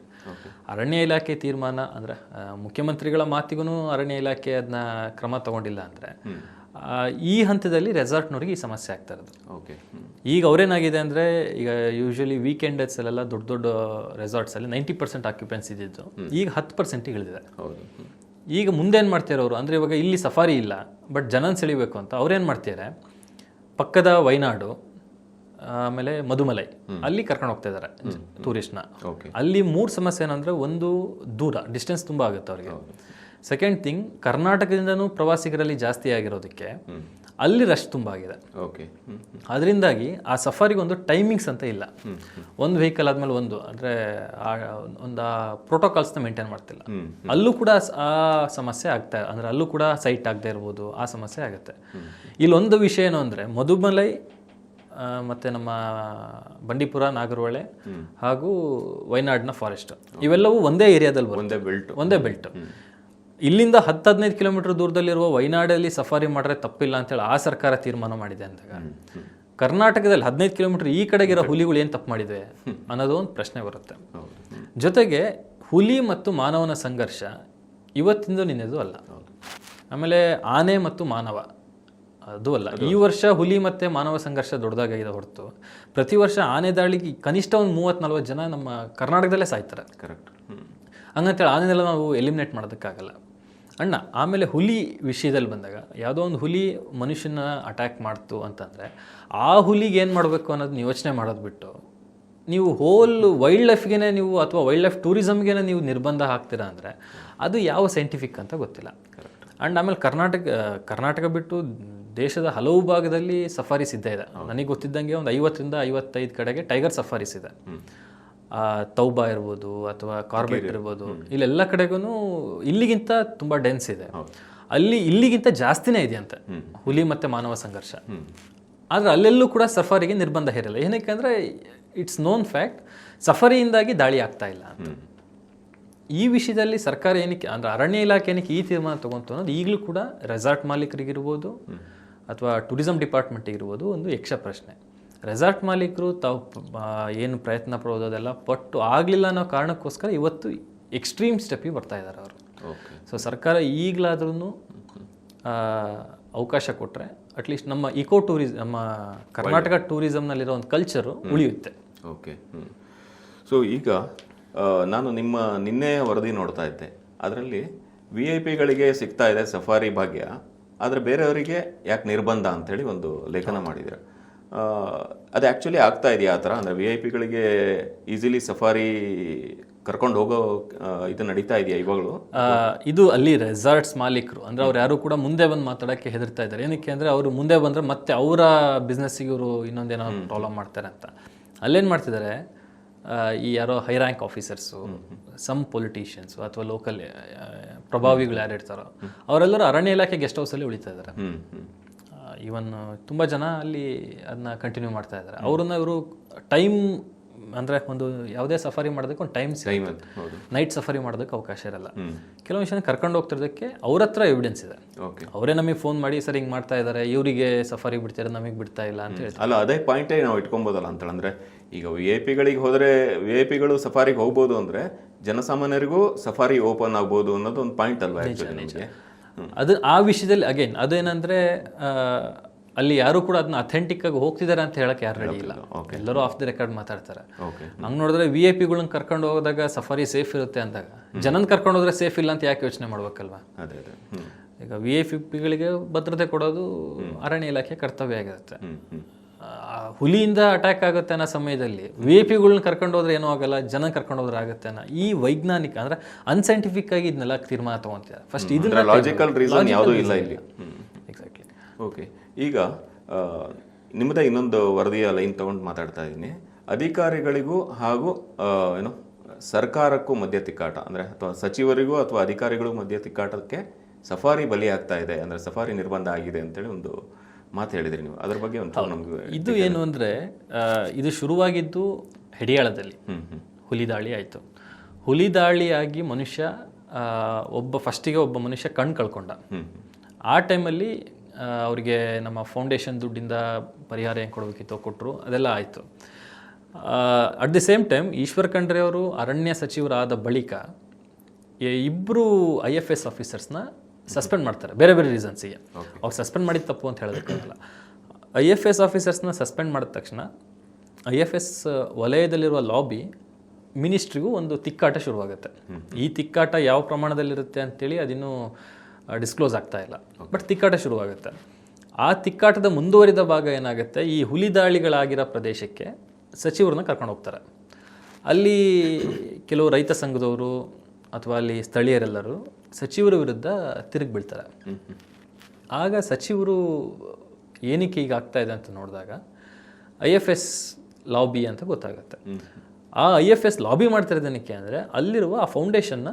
ಅರಣ್ಯ ಇಲಾಖೆ ತೀರ್ಮಾನ ಅಂದರೆ ಮುಖ್ಯಮಂತ್ರಿಗಳ ಮಾತಿಗೂ ಅರಣ್ಯ ಇಲಾಖೆ ಅದನ್ನ ಕ್ರಮ ತಗೊಂಡಿಲ್ಲ ಅಂದ್ರೆ ಈ ಹಂತದಲ್ಲಿ ರೆಸಾರ್ಟ್ನವ್ರಿಗೆ ಈ ಸಮಸ್ಯೆ ಆಗ್ತಾ ಇರೋದು. ಓಕೆ ಈಗ ಅವ್ರೇನಾಗಿದೆ ಅಂದರೆ ಈಗ ಯೂಶಲಿ ವೀಕೆಂಡಸ್ಸಲ್ಲೆಲ್ಲ ದೊಡ್ಡ ದೊಡ್ಡ ರೆಸಾರ್ಟ್ಸಲ್ಲಿ ನೈಂಟಿ ಪರ್ಸೆಂಟ್ ಆಕ್ಯುಪೆನ್ಸಿ ಇದ್ದಿದ್ದು. ಈಗ ಹತ್ತು ಪರ್ಸೆಂಟ್ ಇಳಿದಿದೆ ಹೌದು. ಈಗ ಮುಂದೆ ಏನು ಮಾಡ್ತಾರೆ ಅವರು ಅಂದರೆ ಇವಾಗ ಇಲ್ಲಿ ಸಫಾರಿ ಇಲ್ಲ ಬಟ್ ಜನನ್ ಸೆಳಿಬೇಕು ಅಂತ ಅವ್ರೇನು ಮಾಡ್ತಿದ್ದಾರೆ ಪಕ್ಕದ ವೈನಾಡು ಆಮೇಲೆ ಮಧುಮಲೈ ಅಲ್ಲಿ ಕರ್ಕೊಂಡು ಹೋಗ್ತಾ ಇದ್ದಾರೆ ಟೂರಿಸ್ಟ್ನ ಓಕೆ ಅಲ್ಲಿ ಮೂರು ಸಮಸ್ಯೆ ಏನಂದ್ರೆ ಒಂದು ದೂರ ಡಿಸ್ಟೆನ್ಸ್ ತುಂಬ ಆಗುತ್ತೆ ಅವ್ರಿಗೆ. ಸೆಕೆಂಡ್ ಥಿಂಗ್ ಕರ್ನಾಟಕದಿಂದನೂ ಪ್ರವಾಸಿಗರಲ್ಲಿ ಜಾಸ್ತಿ ಆಗಿರೋದಕ್ಕೆ ಅಲ್ಲಿ ರಶ್ ತುಂಬ ಆಗಿದೆ. ಓಕೆ ಅದರಿಂದಾಗಿ ಆ ಸಫಾರಿಗೆ ಒಂದು ಟೈಮಿಂಗ್ಸ್ ಅಂತ ಇಲ್ಲ. ಒಂದು ವೆಹಿಕಲ್ ಆದಮೇಲೆ ಒಂದು ಅಂದರೆ ಒಂದು ಪ್ರೋಟೋಕಾಲ್ಸ್ನ ಮೇಂಟೈನ್ ಮಾಡ್ತಿಲ್ಲ. ಅಲ್ಲೂ ಕೂಡ ಆ ಸಮಸ್ಯೆ ಆಗ್ತಾ ಅಂದರೆ ಅಲ್ಲೂ ಕೂಡ ಸೈಟ್ ಆಗದೆ ಇರ್ಬೋದು ಆ ಸಮಸ್ಯೆ ಆಗುತ್ತೆ. ಇಲ್ಲೊಂದು ವಿಷಯ ಏನು ಅಂದರೆ ಮಧುಮಲೈ ಮತ್ತು ನಮ್ಮ ಬಂಡೀಪುರ ನಾಗರಹೊಳೆ ಹಾಗೂ ವಯನಾಡಿನ ಫಾರೆಸ್ಟ್ ಇವೆಲ್ಲವೂ ಒಂದೇ ಏರಿಯಾದಲ್ಲಿ ಬರುತ್ತೆ. ಒಂದೇ ಬೆಲ್ಟ್ ಒಂದೇ ಬೆಲ್ಟ್ ಇಲ್ಲಿಂದ ಹತ್ತು ಹದಿನೈದು ಕಿಲೋಮೀಟರ್ ದೂರದಲ್ಲಿರುವ ವೈನಾಡಲ್ಲಿ ಸಫಾರಿ ಮಾಡಿದ್ರೆ ತಪ್ಪಿಲ್ಲ ಅಂತೇಳಿ ಆ ಸರ್ಕಾರ ತೀರ್ಮಾನ ಮಾಡಿದೆ ಅಂದಾಗ. ಕರ್ನಾಟಕದಲ್ಲಿ ಹದಿನೈದು ಕಿಲೋಮೀಟರ್ ಈ ಕಡೆಗಿರೋ ಹುಲಿಗಳು ಏನು ತಪ್ಪು ಮಾಡಿದೆ ಅನ್ನೋದು ಒಂದು ಪ್ರಶ್ನೆ ಬರುತ್ತೆ. ಜೊತೆಗೆ ಹುಲಿ ಮತ್ತು ಮಾನವನ ಸಂಘರ್ಷ ಇವತ್ತಿಂದ ನಿನ್ನೆದು ಅಲ್ಲ. ಆಮೇಲೆ ಆನೆ ಮತ್ತು ಮಾನವ ಅದು ಅಲ್ಲ. ಈ ವರ್ಷ ಹುಲಿ ಮತ್ತು ಮಾನವ ಸಂಘರ್ಷ ದೊಡ್ಡದಾಗಿದೆ ಹೊರತು. ಪ್ರತಿ ವರ್ಷ ಆನೆ ದಾಳಿಗೆ ಕನಿಷ್ಠ ಒಂದು ಮೂವತ್ತು ನಲ್ವತ್ತು ಜನ ನಮ್ಮ ಕರ್ನಾಟಕದಲ್ಲೇ ಸಾಯ್ತಾರೆ. ಕರೆಕ್ಟ್ ಹಂಗಂತೇಳಿ ಆನೆಲ್ಲ ನಾವು ಎಲಿಮಿನೇಟ್ ಮಾಡೋದಕ್ಕಾಗಲ್ಲ. ಅಣ್ಣ ಆಮೇಲೆ ಹುಲಿ ವಿಷಯದಲ್ಲಿ ಬಂದಾಗ ಯಾವುದೋ ಒಂದು ಹುಲಿ ಮನುಷ್ಯನ ಅಟ್ಯಾಕ್ ಮಾಡ್ತು ಅಂತಂದರೆ ಆ ಹುಲಿಗೆ ಏನು ಮಾಡಬೇಕು ಅನ್ನೋದನ್ನ ಯೋಚನೆ ಮಾಡೋದು ಬಿಟ್ಟು ನೀವು ಹೋಲ್ ವೈಲ್ಡ್ ಲೈಫ್ಗೆ ನೀವು ಅಥವಾ ವೈಲ್ಡ್ ಲೈಫ್ ಟೂರಿಸಮ್ಗೆ ನೀವು ನಿರ್ಬಂಧ ಹಾಕ್ತೀರಾ ಅಂದರೆ ಅದು ಯಾವ ಸೈಂಟಿಫಿಕ್ ಅಂತ ಗೊತ್ತಿಲ್ಲ. ಆ್ಯಂಡ್ ಆಮೇಲೆ ಕರ್ನಾಟಕ ಕರ್ನಾಟಕ ಬಿಟ್ಟು ದೇಶದ ಹಲವು ಭಾಗದಲ್ಲಿ ಸಫಾರೀಸ್ ಇದ್ದೇ ಇದೆ. ನನಗೆ ಗೊತ್ತಿದ್ದಂಗೆ ಒಂದು ಐವತ್ತರಿಂದ ಐವತ್ತೈದು ಕಡೆಗೆ ಟೈಗರ್ ಸಫಾರೀಸ್ ಇದೆ. ತೌಬಾ ಇರ್ಬೋದು ಅಥವಾ ಕಾರ್ಬೆಟ್ ಇರ್ಬೋದು. ಇಲ್ಲೆಲ್ಲ ಕಡೆಗೂ ಇಲ್ಲಿಗಿಂತ ತುಂಬ ಡೆನ್ಸ್ ಇದೆ. ಅಲ್ಲಿ ಇಲ್ಲಿಗಿಂತ ಜಾಸ್ತಿನೇ ಇದೆಯಂತೆ. ಹುಲಿ ಮತ್ತು ಮಾನವ ಸಂಘರ್ಷ. ಆದರೆ ಅಲ್ಲೆಲ್ಲೂ ಕೂಡ ಸಫಾರಿಗೆ ನಿರ್ಬಂಧ ಇರಲ್ಲ ಏನಕ್ಕೆ ಅಂದರೆ ಇಟ್ಸ್ ನೋನ್ ಫ್ಯಾಕ್ಟ್ ಸಫರಿಯಿಂದಾಗಿ ದಾಳಿ ಆಗ್ತಾ ಇಲ್ಲ ಅಂತ. ಈ ವಿಷಯದಲ್ಲಿ ಸರ್ಕಾರ ಏನಕ್ಕೆ ಅಂದರೆ ಅರಣ್ಯ ಇಲಾಖೆ ಏನಕ್ಕೆ ಈ ತೀರ್ಮಾನ ತೊಗೊಂತು ಅನ್ನೋದು ಈಗಲೂ ಕೂಡ ರೆಸಾರ್ಟ್ ಮಾಲೀಕರಿಗಿರ್ಬೋದು ಅಥವಾ ಟೂರಿಸಂ ಡಿಪಾರ್ಟ್ಮೆಂಟಿಗಿರ್ಬೋದು ಒಂದು ಯಕ್ಷ ಪ್ರಶ್ನೆ. ರೆಸಾರ್ಟ್ ಮಾಲೀಕರು ತಾವು ಏನು ಪ್ರಯತ್ನ ಪಡೋದೆಲ್ಲ ಪಟ್ಟು ಆಗಲಿಲ್ಲ ಅನ್ನೋ ಕಾರಣಕ್ಕೋಸ್ಕರ ಇವತ್ತು ಎಕ್ಸ್ಟ್ರೀಮ್ ಸ್ಟೆಪ್ಪಿಗೆ ಬರ್ತಾ ಇದ್ದಾರೆ ಅವರು. ಸೊ ಸರ್ಕಾರ ಈಗಲಾದ್ರೂ ಅವಕಾಶ ಕೊಟ್ಟರೆ ಅಟ್ಲೀಸ್ಟ್ ನಮ್ಮ ಇಕೋ ಟೂರಿಸ್ ನಮ್ಮ ಕರ್ನಾಟಕ ಟೂರಿಸಮ್ನಲ್ಲಿರೋ ಒಂದು ಕಲ್ಚರು ಉಳಿಯುತ್ತೆ. ಓಕೆ ಸೊ ಈಗ ನಾನು ನಿಮ್ಮ ನಿನ್ನೆ ವರದಿ ನೋಡ್ತಾ ಇದ್ದೆ. ಅದರಲ್ಲಿ ವಿ ಐ ಪಿಗಳಿಗೆ ಸಿಗ್ತಾ ಇದೆ ಸಫಾರಿ ಭಾಗ್ಯ ಆದರೆ ಬೇರೆಯವರಿಗೆ ಯಾಕೆ ನಿರ್ಬಂಧ ಅಂತೇಳಿ ಒಂದು ಲೇಖನ ಮಾಡಿದ್ದೀರ? ಅದು ಆ್ಯಕ್ಚುಲಿ ಆಗ್ತಾ ಇದೆಯಾ ಆ ಥರ? ಅಂದರೆ ವಿ ಐ ಪಿಗಳಿಗೆ ಈಸಿಲಿ ಸಫಾರಿ ಕರ್ಕೊಂಡು ಹೋಗೋ ಇದು ನಡೀತಾ ಇದೆಯಾ ಇವಾಗಲೂ? ಇದು ಅಲ್ಲಿ ರೆಸಾರ್ಟ್ಸ್ ಮಾಲೀಕರು. ಅಂದರೆ ಅವ್ರು ಯಾರು ಕೂಡ ಮುಂದೆ ಬಂದು ಮಾತಾಡಕ್ಕೆ ಹೆದರ್ತಾ ಇದ್ದಾರೆ. ಏನಕ್ಕೆ ಅಂದರೆ ಅವರು ಮುಂದೆ ಬಂದರೆ ಮತ್ತೆ ಅವರ ಬಿಸ್ನೆಸ್ಸಿಗೆ ಇವರು ಇನ್ನೊಂದೇನೋ ಪ್ರಾಬ್ಲಮ್ ಮಾಡ್ತಾರೆ ಅಂತ. ಅಲ್ಲೇನು ಮಾಡ್ತಿದ್ದಾರೆ? ಈ ಯಾರೋ high rank officers some politicians ಅಥವಾ ಲೋಕಲ್ ಪ್ರಭಾವಿಗಳು ಯಾರು ಇರ್ತಾರೋ ಅವರೆಲ್ಲರೂ ಅರಣ್ಯ ಇಲಾಖೆ ಗೆಸ್ಟ್ ಹೌಸಲ್ಲಿ ಉಳಿತಾ ಇದ್ದಾರೆ. ಈವನ್ ತುಂಬ ಜನ ಅಲ್ಲಿ ಅದನ್ನ ಕಂಟಿನ್ಯೂ ಮಾಡ್ತಾ ಇದ್ದಾರೆ ಅವ್ರನ್ನ ಇವರು ಟೈಮ್ ಅಂದರೆ ಒಂದು ಯಾವುದೇ ಸಫಾರಿ ಮಾಡೋದಕ್ಕೆ ಒಂದು ಟೈಮ್ ಸಿಗುತ್ತೆ. ನೈಟ್ ಸಫಾರಿ ಮಾಡೋದಕ್ಕೆ ಅವಕಾಶ ಇರಲ್ಲ. ಕೆಲವೊಂದು ಕೆಲವು ವಿಷಯ ಕರ್ಕೊಂಡು ಹೋಗ್ತಿರೋದಕ್ಕೆ ಅವ್ರ ಹತ್ರ ಎವಿಡೆನ್ಸ್ ಇದೆ. ಓಕೆ ಅವರೇ ನಮಗೆ ಫೋನ್ ಮಾಡಿ ಸರ್ ಹಿಂಗೆ ಮಾಡ್ತಾ ಇದ್ದಾರೆ ಇವರಿಗೆ ಸಫಾರಿ ಬಿಡ್ತಾರೆ ನಮಗೆ ಬಿಡ್ತಾ ಇಲ್ಲ ಅಂತ ಹೇಳ್ತಾರೆ. ಅಲ್ಲ ಅದೇ ಪಾಯಿಂಟೇ ನಾವು ಇಟ್ಕೊಬೋದಲ್ಲ ಅಂತೇಳಂದ್ರೆ ಈಗ ವಿ ಐ ಪಿಗಳಿಗೆ ಹೋದರೆ ವಿ ಐ ಪಿಗಳು ಸಫಾರಿಗೆ ಹೋಗ್ಬೋದು ಅಂದರೆ ಜನಸಾಮಾನ್ಯರಿಗೂ ಸಫಾರಿ ಓಪನ್ ಆಗ್ಬೋದು ಅನ್ನೋದು ಒಂದು ಪಾಯಿಂಟ್ ಅಲ್ವಾ ಅದು ಆ ವಿಷಯದಲ್ಲಿ ಅಗೇನ್ ಅದೇನಂದ್ರೆ ಅಲ್ಲಿ ಯಾರು ಕೂಡ ಅದನ್ನ ಅಥೆಂಟಿಕ್ ಆಗಿ ಹೋಗ್ತಿದ್ದಾರೆ ಅಂತ ಹೇಳಕ್ ಯಾರು ರೆಡಿ ಇಲ್ಲ. ಎಲ್ಲರೂ ಆಫ್ ದಿ ರೆಕಾರ್ಡ್ ಮಾತಾಡ್ತಾರೆ. ಹಂಗ್ ನೋಡಿದ್ರೆ ವಿ ಐ ಪಿಗಳನ್ನ ಕರ್ಕೊಂಡು ಹೋದಾಗ ಸಫಾರಿ ಸೇಫ್ ಇರುತ್ತೆ ಅಂದಾಗ. ಜನನ್ ಕರ್ಕೊಂಡು ಹೋದ್ರೆ ಸೇಫ್ ಇಲ್ಲ ಅಂತ ಯಾಕೆ ಯೋಚನೆ ಮಾಡ್ಬೇಕಲ್ವಾ? ಅದೇ ಅದೇ. ಹ್ಮ್. ಈಗ ವಿ ಐ ಪಿಗಳಿಗೆ ಭದ್ರತೆ ಕೊಡೋದು ಅರಣ್ಯ ಇಲಾಖೆ ಕರ್ತವ್ಯ ಆಗಿರುತ್ತೆ. ಹುಲಿಯಿಂದ ಅಟ್ಯಾಕ್ ಆಗುತ್ತೆ ಅನ್ನೋ ಸಮಯದಲ್ಲಿ ವಿ ಐ ಪಿಗಳನ್ನ ಕರ್ಕೊಂಡು ಹೋದ್ರೆ ಏನೂ ಆಗಲ್ಲ ಜನ ಕರ್ಕೊಂಡು ಹೋದ್ರೆ ಆಗುತ್ತೆ ಅನ್ನೋ ಈ ವೈಜ್ಞಾನಿಕ ಅಂದ್ರೆ ಅನ್ಸೈಂಟಿಫಿಕ್ ಆಗಿ ಇದನ್ನೆಲ್ಲ ತೀರ್ಮಾನ ತಗೊಂತಿದ್ದಾರೆ. ಫಸ್ಟ್ ಇದನ್ನ ಲಾಜಿಕಲ್ ರೀಸನ್ ಯಾವುದೂ ಇಲ್ಲ ಇಲ್ಲಿ. ಎಕ್ಸಾಕ್ಟ್ಲಿ ಓಕೆ ಈಗ ನಿಮ್ಮದೇ ಇನ್ನೊಂದು ವರದಿಯ ಲೈನ್ ತಗೊಂಡು ಮಾತಾಡ್ತಾ ಇದ್ದೀನಿ. ಅಧಿಕಾರಿಗಳಿಗೂ ಹಾಗೂ ಏನು ಸರ್ಕಾರಕ್ಕೂ ಮಧ್ಯ ತಿಕ್ಕಾಟ ಅಂದರೆ ಅಥವಾ ಸಚಿವರಿಗೂ ಅಥವಾ ಅಧಿಕಾರಿಗಳಿಗೂ ಮಧ್ಯ ತಿಕ್ಕಾಟಕ್ಕೆ ಸಫಾರಿ ಬಲಿಯಾಗ್ತಾ ಇದೆ ಅಂದರೆ ಸಫಾರಿ ನಿರ್ಬಂಧ ಆಗಿದೆ ಅಂತೇಳಿ ಒಂದು ಮಾತು ಹೇಳಿದ್ರಿ ನೀವು. ಅದ್ರ ಬಗ್ಗೆ ಒಂದು ನಮ್ಗೆ ಇದು ಏನು ಅಂದರೆ ಇದು ಶುರುವಾಗಿದ್ದು ಹೆಡಿಯಾಳದಲ್ಲಿ. ಹುಲಿ ದಾಳಿ ಆಯಿತು. ಹುಲಿ ದಾಳಿಯಾಗಿ ಮನುಷ್ಯ ಒಬ್ಬ ಫಸ್ಟಿಗೆ ಒಬ್ಬ ಮನುಷ್ಯ ಕಣ್ಣು ಕಳ್ಕೊಂಡ. ಆ ಟೈಮಲ್ಲಿ ಅವರಿಗೆ ನಮ್ಮ ಫೌಂಡೇಶನ್ ದುಡ್ಡಿಂದ ಪರಿಹಾರ ಏನು ಕೊಡಬೇಕಿತ್ತು ಕೊಟ್ಟರು ಅದೆಲ್ಲ ಆಯಿತು. At the same time Eshwar Khandre ಅವರು ಅರಣ್ಯ ಸಚಿವರಾದ ಬಳಿಕ ಇಬ್ಬರು ಐ ಎಫ್ ಎಸ್ ಆಫೀಸರ್ಸ್ನ ಸಸ್ಪೆಂಡ್ ಮಾಡ್ತಾರೆ. ಬೇರೆ ಬೇರೆ ರೀಸನ್ಸಿಗೆ ಅವ್ರು ಸಸ್ಪೆಂಡ್ ಮಾಡಿದ ತಪ್ಪು ಅಂತ ಹೇಳೋದಕ್ಕಾಗಲ್ಲ ಐ ಎಫ್ ಎಸ್ ಆಫೀಸರ್ಸ್ನ ಸಸ್ಪೆಂಡ್ ಮಾಡಿದ ತಕ್ಷಣ ಐ ಎಫ್ ಎಸ್ ವಲಯದಲ್ಲಿರುವ ಲಾಬಿ ಮಿನಿಸ್ಟ್ರಿಗೂ ಒಂದು ತಿಕ್ಕಾಟ ಶುರುವಾಗುತ್ತೆ. ಈ ತಿಕ್ಕಾಟ ಯಾವ ಪ್ರಮಾಣದಲ್ಲಿರುತ್ತೆ ಅಂತೇಳಿ ಅದಿನ್ನೂ ಡಿಸ್ಕ್ಲೋಸ್ ಆಗ್ತಾ ಇಲ್ಲ. ಬಟ್ ತಿಕ್ಕಾಟ ಶುರುವಾಗುತ್ತೆ. ಆ ತಿಕ್ಕಾಟದ ಮುಂದುವರಿದ ಭಾಗ ಏನಾಗುತ್ತೆ? ಈ ಹುಲಿ ದಾಳಿಗಳಾಗಿರೋ ಪ್ರದೇಶಕ್ಕೆ ಸಚಿವರನ್ನ ಕರ್ಕೊಂಡು ಹೋಗ್ತಾರೆ. ಅಲ್ಲಿ ಕೆಲವು ರೈತ ಸಂಘದವರು ಅಥವಾ ಅಲ್ಲಿ ಸ್ಥಳೀಯರೆಲ್ಲರೂ ಸಚಿವರ ವಿರುದ್ಧ ತಿರುಗಿ ಬೀಳ್ತಾರೆ. ಆಗ ಸಚಿವರು ಏನಕ್ಕೆ ಈಗ ಆಗ್ತಾ ಇದೆ ಅಂತ ನೋಡಿದಾಗ ಐ ಎಫ್ ಎಸ್ ಲಾಬಿ ಅಂತ ಗೊತ್ತಾಗುತ್ತೆ. ಆ ಐ ಎಫ್ ಎಸ್ ಲಾಬಿ ಮಾಡ್ತಿರೋದೇನಕ್ಕೆ ಅಂದರೆ ಅಲ್ಲಿರುವ ಆ ಫೌಂಡೇಶನ್ನ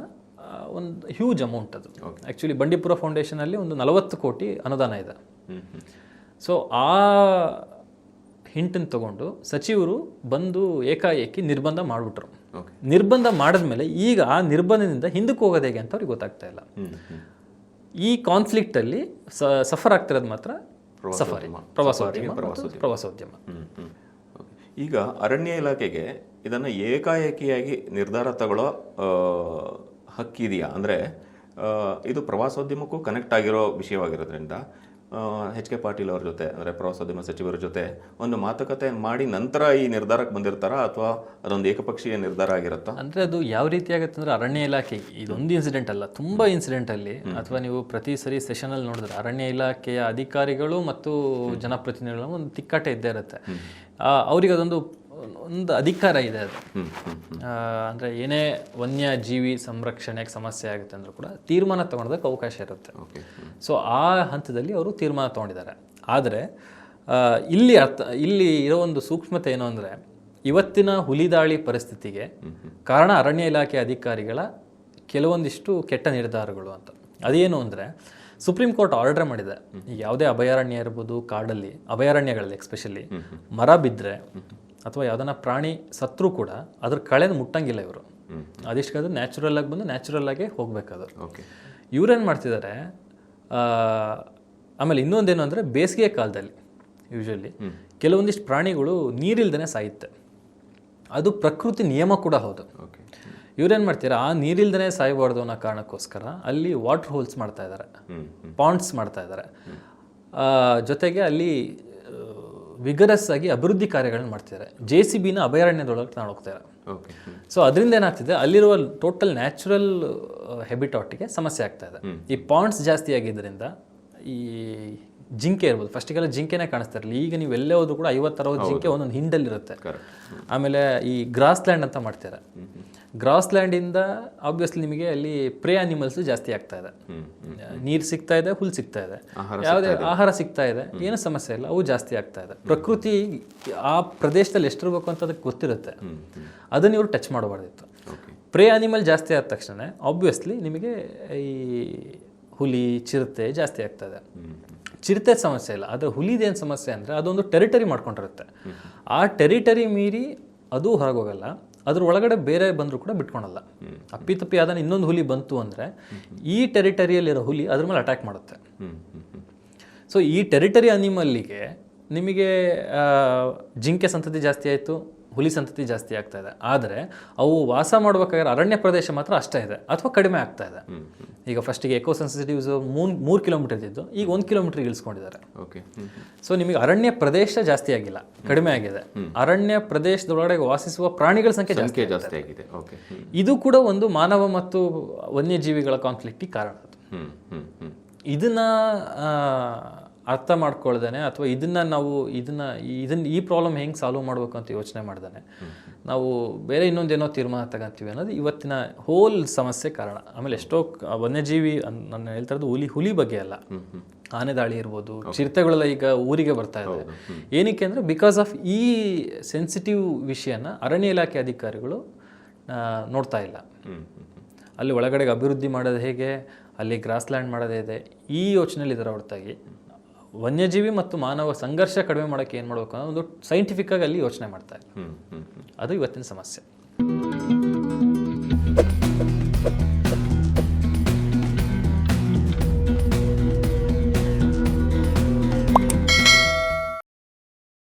ಒಂದು ಹ್ಯೂಜ್ ಅಮೌಂಟ್ ಅದು. ಆ್ಯಕ್ಚುಲಿ ಬಂಡೀಪುರ ಫೌಂಡೇಶನಲ್ಲಿ ಒಂದು ನಲವತ್ತು ಕೋಟಿ ಅನುದಾನ ಇದೆ. ಸೊ ಆ ಹಿಂಟನ್ನು ತಗೊಂಡು ಸಚಿವರು ಬಂದು ಏಕಾಏಕಿ ನಿರ್ಬಂಧ ಮಾಡಿಬಿಟ್ರು. ನಿರ್ಬಂಧ ಮಾಡಿದ್ಮೇಲೆ ಈಗ ಆ ನಿರ್ಬಂಧದಿಂದ ಹಿಂದಕ್ಕೆ ಹೋಗೋದು ಹೇಗೆ ಅಂತ ಅವ್ರಿಗೆ ಗೊತ್ತಾಗ್ತಾ ಇಲ್ಲ. ಈ ಕಾನ್ಫ್ಲಿಕ್ಟ್ ಈ ಕಾನ್ಫ್ಲಿಕ್ಟಲ್ಲಿ ಸಫರ್ ಆಗ್ತಿರೋದು ಮಾತ್ರ ಸಫಾರಿ ಪ್ರವಾಸೋದ್ಯಮ ಪ್ರವಾಸೋದ್ಯಮ. ಈಗ ಅರಣ್ಯ ಇಲಾಖೆಗೆ ಇದನ್ನ ಏಕಾಏಕಿಯಾಗಿ ನಿರ್ಧಾರ ತಗೊಳ್ಳೋ ಹಕ್ಕಿದೆಯಾ? ಅಂದ್ರೆ ಇದು ಪ್ರವಾಸೋದ್ಯಮಕ್ಕೂ ಕನೆಕ್ಟ್ ಆಗಿರೋ ವಿಷಯವಾಗಿರೋದ್ರಿಂದ ಎಚ್ ಕೆ ಪಾಟೀಲ್ ಅವ್ರ ಜೊತೆ ಅಂದರೆ ಪ್ರವಾಸೋದ್ಯಮ ಸಚಿವರ ಜೊತೆ ಒಂದು ಮಾತುಕತೆ ಮಾಡಿ ನಂತರ ಈ ನಿರ್ಧಾರಕ್ಕೆ ಬಂದಿರ್ತಾರಾ ಅಥವಾ ಅದೊಂದು ಏಕಪಕ್ಷೀಯ ನಿರ್ಧಾರ ಆಗಿರುತ್ತಾ? ಅಂದರೆ ಅದು ಯಾವ ರೀತಿ ಆಗುತ್ತೆ ಅಂದರೆ ಅರಣ್ಯ ಇಲಾಖೆ ಇದೊಂದು ಇನ್ಸಿಡೆಂಟ್ ಅಲ್ಲ ತುಂಬ ಇನ್ಸಿಡೆಂಟ್ ಅಲ್ಲಿ ಅಥವಾ ನೀವು ಪ್ರತಿ ಸರಿ ಸೆಷನ್ ಅಲ್ಲಿ ನೋಡಿದ್ರೆ ಅರಣ್ಯ ಇಲಾಖೆಯ ಅಧಿಕಾರಿಗಳು ಮತ್ತು ಜನಪ್ರತಿನಿಧಿಗಳು ಒಂದು ತಿಕ್ಕಾಟ ಇದ್ದೇ ಇರುತ್ತೆ. ಅವ್ರಿಗೆ ಅದೊಂದು ಒಂದು ಅಧಿಕಾರ ಇದೆ ಅದು. ಅಂದ್ರೆ ಏನೇ ವನ್ಯ ಜೀವಿ ಸಂರಕ್ಷಣೆಗೆ ಸಮಸ್ಯೆ ಆಗುತ್ತೆ ಅಂದರೂ ಕೂಡ ತೀರ್ಮಾನ ತೊಗೊಳೋದಕ್ಕೆ ಅವಕಾಶ ಇರುತ್ತೆ. ಸೊ ಆ ಹಂತದಲ್ಲಿ ಅವರು ತೀರ್ಮಾನ ತಗೊಂಡಿದ್ದಾರೆ. ಆದರೆ ಇಲ್ಲಿ ಅರ್ಥ ಇಲ್ಲಿ ಇರೋ ಒಂದು ಸೂಕ್ಷ್ಮತೆ ಏನು ಅಂದರೆ ಇವತ್ತಿನ ಹುಲಿದಾಳಿ ಪರಿಸ್ಥಿತಿಗೆ ಕಾರಣ ಅರಣ್ಯ ಇಲಾಖೆ ಅಧಿಕಾರಿಗಳ ಕೆಲವೊಂದಿಷ್ಟು ಕೆಟ್ಟ ನಿರ್ಧಾರಗಳು ಅಂತ. ಅದೇನು ಅಂದರೆ ಸುಪ್ರೀಂ ಕೋರ್ಟ್ ಆರ್ಡರ್ ಮಾಡಿದೆ. ಈಗ ಯಾವುದೇ ಅಭಯಾರಣ್ಯ ಇರ್ಬೋದು ಕಾಡಲ್ಲಿ ಅಭಯಾರಣ್ಯಗಳಲ್ಲಿ ಎಕ್ಸ್ಪೆಷಲಿ ಮರ ಬಿದ್ದರೆ ಅಥವಾ ಯಾವ್ದನ್ನ ಪ್ರಾಣಿ ಸತ್ರು ಕೂಡ ಅದ್ರ ಕಳೆದು ಮುಟ್ಟಂಗಿಲ್ಲ ಇವರು. ಅದಿಷ್ಟು ನ್ಯಾಚುರಲ್ ಆಗಿ ಬಂದು ನ್ಯಾಚುರಲ್ ಆಗೇ ಹೋಗ್ಬೇಕದು ಓಕೆ ಇವ್ರೇನು ಮಾಡ್ತಿದ್ದಾರೆ ಆಮೇಲೆ ಇನ್ನೊಂದೇನು ಅಂದರೆ ಬೇಸಿಗೆ ಕಾಲದಲ್ಲಿ ಯೂಶಲಿ ಕೆಲವೊಂದಿಷ್ಟು ಪ್ರಾಣಿಗಳು ನೀರಿಲ್ದೇ ಸಾಯುತ್ತೆ. ಅದು ಪ್ರಕೃತಿ ನಿಯಮ ಕೂಡ ಹೌದು. ಓಕೆ ಇವ್ರೇನು ಮಾಡ್ತೀರಾ ಆ ನೀರಿಲ್ದೇ ಸಾಯಬಾರ್ದು ಅನ್ನೋ ಕಾರಣಕ್ಕೋಸ್ಕರ ಅಲ್ಲಿ ವಾಟರ್ ಹೋಲ್ಸ್ ಮಾಡ್ತಾ ಇದ್ದಾರೆ ಪಾಂಡ್ಸ್ ಮಾಡ್ತಾ ಇದ್ದಾರೆ ಜೊತೆಗೆ ಅಲ್ಲಿ ವಿಗರಸ್ ಆಗಿ ಅಭಿವೃದ್ಧಿ ಕಾರ್ಯಗಳನ್ನ ಮಾಡ್ತಿದ್ದಾರೆ. ಜೆ ಸಿ ಬಿನ ಅಭಯಾರಣ್ಯದೊಳಗೆ ನಾನು ಹೋಗ್ತಾರೆ. ಸೊ ಅದರಿಂದ ಏನಾಗ್ತಿದೆ? ಅಲ್ಲಿರುವ ಟೋಟಲ್ ನ್ಯಾಚುರಲ್ ಹೆಬಿಟಾಟ್ಗೆ ಸಮಸ್ಯೆ ಆಗ್ತಾ ಇದೆ. ಈ ಪಾಂಡ್ಸ್ ಜಾಸ್ತಿ ಆಗಿದ್ದರಿಂದ ಈ ಜಿಂಕೆ ಇರ್ಬೋದು ಫಸ್ಟಿಗೆಲ್ಲ ಜಿಂಕೆನೇ ಕಾಣಿಸ್ತಾ ಇರಲಿಲ್ಲ. ಈಗ ನೀವು ಎಲ್ಲೇ ಹೋದ್ರು ಕೂಡ ಐವತ್ತರ ಜಿಂಕೆ ಒಂದೊಂದು ಹಿಂಡಲ್ಲಿರುತ್ತೆ. ಆಮೇಲೆ ಈ ಗ್ರಾಸ್ ಲ್ಯಾಂಡ್ ಅಂತ ಮಾಡ್ತಾರೆ. ಗ್ರಾಸ್ ಲ್ಯಾಂಡಿಂದ ಆಬ್ವಿಯಸ್ಲಿ ನಿಮಗೆ ಅಲ್ಲಿ ಪ್ರೇ ಅನಿಮಲ್ಸ್ ಜಾಸ್ತಿ ಆಗ್ತಾ ಇದೆ. ನೀರು ಸಿಗ್ತಾ ಇದೆ ಹುಲ್ ಸಿಗ್ತಾ ಇದೆ. ಯಾವುದೇ ಆಹಾರ ಸಿಗ್ತಾ ಇದೆ ಏನು ಸಮಸ್ಯೆ ಇಲ್ಲ ಅವು ಜಾಸ್ತಿ ಆಗ್ತಾ ಇದೆ. ಪ್ರಕೃತಿ ಆ ಪ್ರದೇಶದಲ್ಲಿ ಎಷ್ಟಿರ್ಬೇಕು ಅಂತ ಅದಕ್ಕೆ ಗೊತ್ತಿರುತ್ತೆ. ಅದನ್ನ ಇವರು ಟಚ್ ಮಾಡಬಾರ್ದಿತ್ತು. ಪ್ರೇ ಅನಿಮಲ್ ಜಾಸ್ತಿ ಆದ ತಕ್ಷಣ ಆಬ್ವಿಯಸ್ಲಿ ನಿಮಗೆ ಈ ಹುಲಿ ಚಿರತೆ ಜಾಸ್ತಿ ಆಗ್ತಾ ಇದೆ. ಚಿರತೆ ಸಮಸ್ಯೆ ಇಲ್ಲ ಆದರೆ ಹುಲಿದೇನು ಸಮಸ್ಯೆ ಅಂದರೆ ಅದೊಂದು ಟೆರಿಟರಿ ಮಾಡ್ಕೊಂಡಿರುತ್ತೆ. ಆ ಟೆರಿಟರಿ ಮೀರಿ ಅದು ಹೊರಗೋಗಲ್ಲ ಅದ್ರ ಒಳಗಡೆ ಬೇರೆ ಬಂದರೂ ಕೂಡ ಬಿಟ್ಕೊಳಲ್ಲ. ಅಪ್ಪಿತಪ್ಪಿ ಆದ ಇನ್ನೊಂದು ಹುಲಿ ಬಂತು ಅಂದರೆ ಈ ಟೆರಿಟರಿಯಲ್ಲಿರೋ ಹುಲಿ ಅದ್ರ ಮೇಲೆ ಅಟ್ಯಾಕ್ ಮಾಡುತ್ತೆ. ಸೊ ಈ ಟೆರಿಟರಿ ಅನಿಮಲ್ಲಿಗೆ ನಿಮಗೆ ಜಿಂಕೆ ಸಂತತಿ ಜಾಸ್ತಿ ಆಯಿತು ಹುಲಿ ಸಂತತಿ ಜಾಸ್ತಿ ಆಗ್ತಾ ಇದೆ. ಆದರೆ ಅವು ವಾಸ ಮಾಡ್ಬೇಕಾದ್ರೆ ಅರಣ್ಯ ಪ್ರದೇಶ ಮಾತ್ರ ಅಷ್ಟೇ ಇದೆ. ಅಥವಾ ಕಡಿಮೆ ಆಗ್ತಾ ಇದೆ. ಈಗ ಫಸ್ಟಿಗೆ ಎಕೋ ಸೆನ್ಸಿಟಿವ್ಸ್ ಮೂರು ಮೂರು ಕಿಲೋಮೀಟರ್ ಇದ್ದಿದ್ದು ಈಗ ಒಂದು ಕಿಲೋಮೀಟರ್ ಇಳಿಸ್ಕೊಂಡಿದ್ದಾರೆ. ಓಕೆ ಸೊ ನಿಮಗೆ ಅರಣ್ಯ ಪ್ರದೇಶ ಜಾಸ್ತಿ ಆಗಿಲ್ಲ. ಕಡಿಮೆ ಆಗಿದೆ. ಅರಣ್ಯ ಪ್ರದೇಶದೊಳಗಡೆ ವಾಸಿಸುವ ಪ್ರಾಣಿಗಳ ಸಂಖ್ಯೆ ಜಾಸ್ತಿ ಜಾಸ್ತಿ ಆಗಿದೆ. ಓಕೆ ಇದು ಕೂಡ ಒಂದು ಮಾನವ ಮತ್ತು ವನ್ಯಜೀವಿಗಳ ಕಾನ್ಫ್ಲಿಕ್ಟಿಗೆ ಕಾರಣ ಅದು. ಇದನ್ನ ಅರ್ಥ ಮಾಡ್ಕೊಳ್ದೇನೆ ಅಥವಾ ಇದನ್ನ ನಾವು ಇದನ್ನ ಇದನ್ನ ಈ ಪ್ರಾಬ್ಲಮ್ ಹೆಂಗೆ ಸಾಲ್ವ್ ಮಾಡಬೇಕು ಅಂತ ಯೋಚನೆ ಮಾಡ್ದಾನೆ. ನಾವು ಬೇರೆ ಇನ್ನೊಂದೇನೋ ತೀರ್ಮಾನ ತಗೊಂತೀವಿ ಅನ್ನೋದು ಇವತ್ತಿನ ಹೋಲ್ ಸಮಸ್ಯೆ ಕಾರಣ. ಆಮೇಲೆ ಎಷ್ಟೋ ವನ್ಯಜೀವಿ ನನ್ನ ನಾನು ಹೇಳ್ತಾ ಇರೋದು ಹುಲಿ ಹುಲಿ ಬಗ್ಗೆ ಅಲ್ಲ. ಆನೆ ದಾಳಿ ಇರ್ಬೋದು ಚಿರತೆಗಳೆಲ್ಲ ಈಗ ಊರಿಗೆ ಬರ್ತಾ ಇದೆ. ಏನಕ್ಕೆ ಅಂದರೆ ಬಿಕಾಸ್ ಆಫ್ ಈ ಸೆನ್ಸಿಟಿವ್ ವಿಷಯನ ಅರಣ್ಯ ಇಲಾಖೆ ಅಧಿಕಾರಿಗಳು ನೋಡ್ತಾ ಇಲ್ಲ. ಅಲ್ಲಿ ಒಳಗಡೆಗೆ ಅಭಿವೃದ್ಧಿ ಮಾಡೋದು ಹೇಗೆ ಅಲ್ಲಿ ಗ್ರಾಸ್ ಲ್ಯಾಂಡ್ ಮಾಡೋದೇ ಇದೆ ಈ ಯೋಚನೆಯಲ್ಲಿ ಇದರ ಹೊರತಾಗಿ. ವನ್ಯಜೀವಿ ಮತ್ತು ಮಾನವ ಸಂಘರ್ಷ ಕಡಿಮೆ ಮಾಡೋಕ್ಕೆ ಏನು ಮಾಡಬೇಕು ಅನ್ನೋ ಒಂದು ಸೈಂಟಿಫಿಕ್ ಆಗಿ ಅಲ್ಲಿ ಯೋಚನೆ ಮಾಡ್ತಾ ಇಲ್ಲ ಅದು ಇವತ್ತಿನ ಸಮಸ್ಯೆ.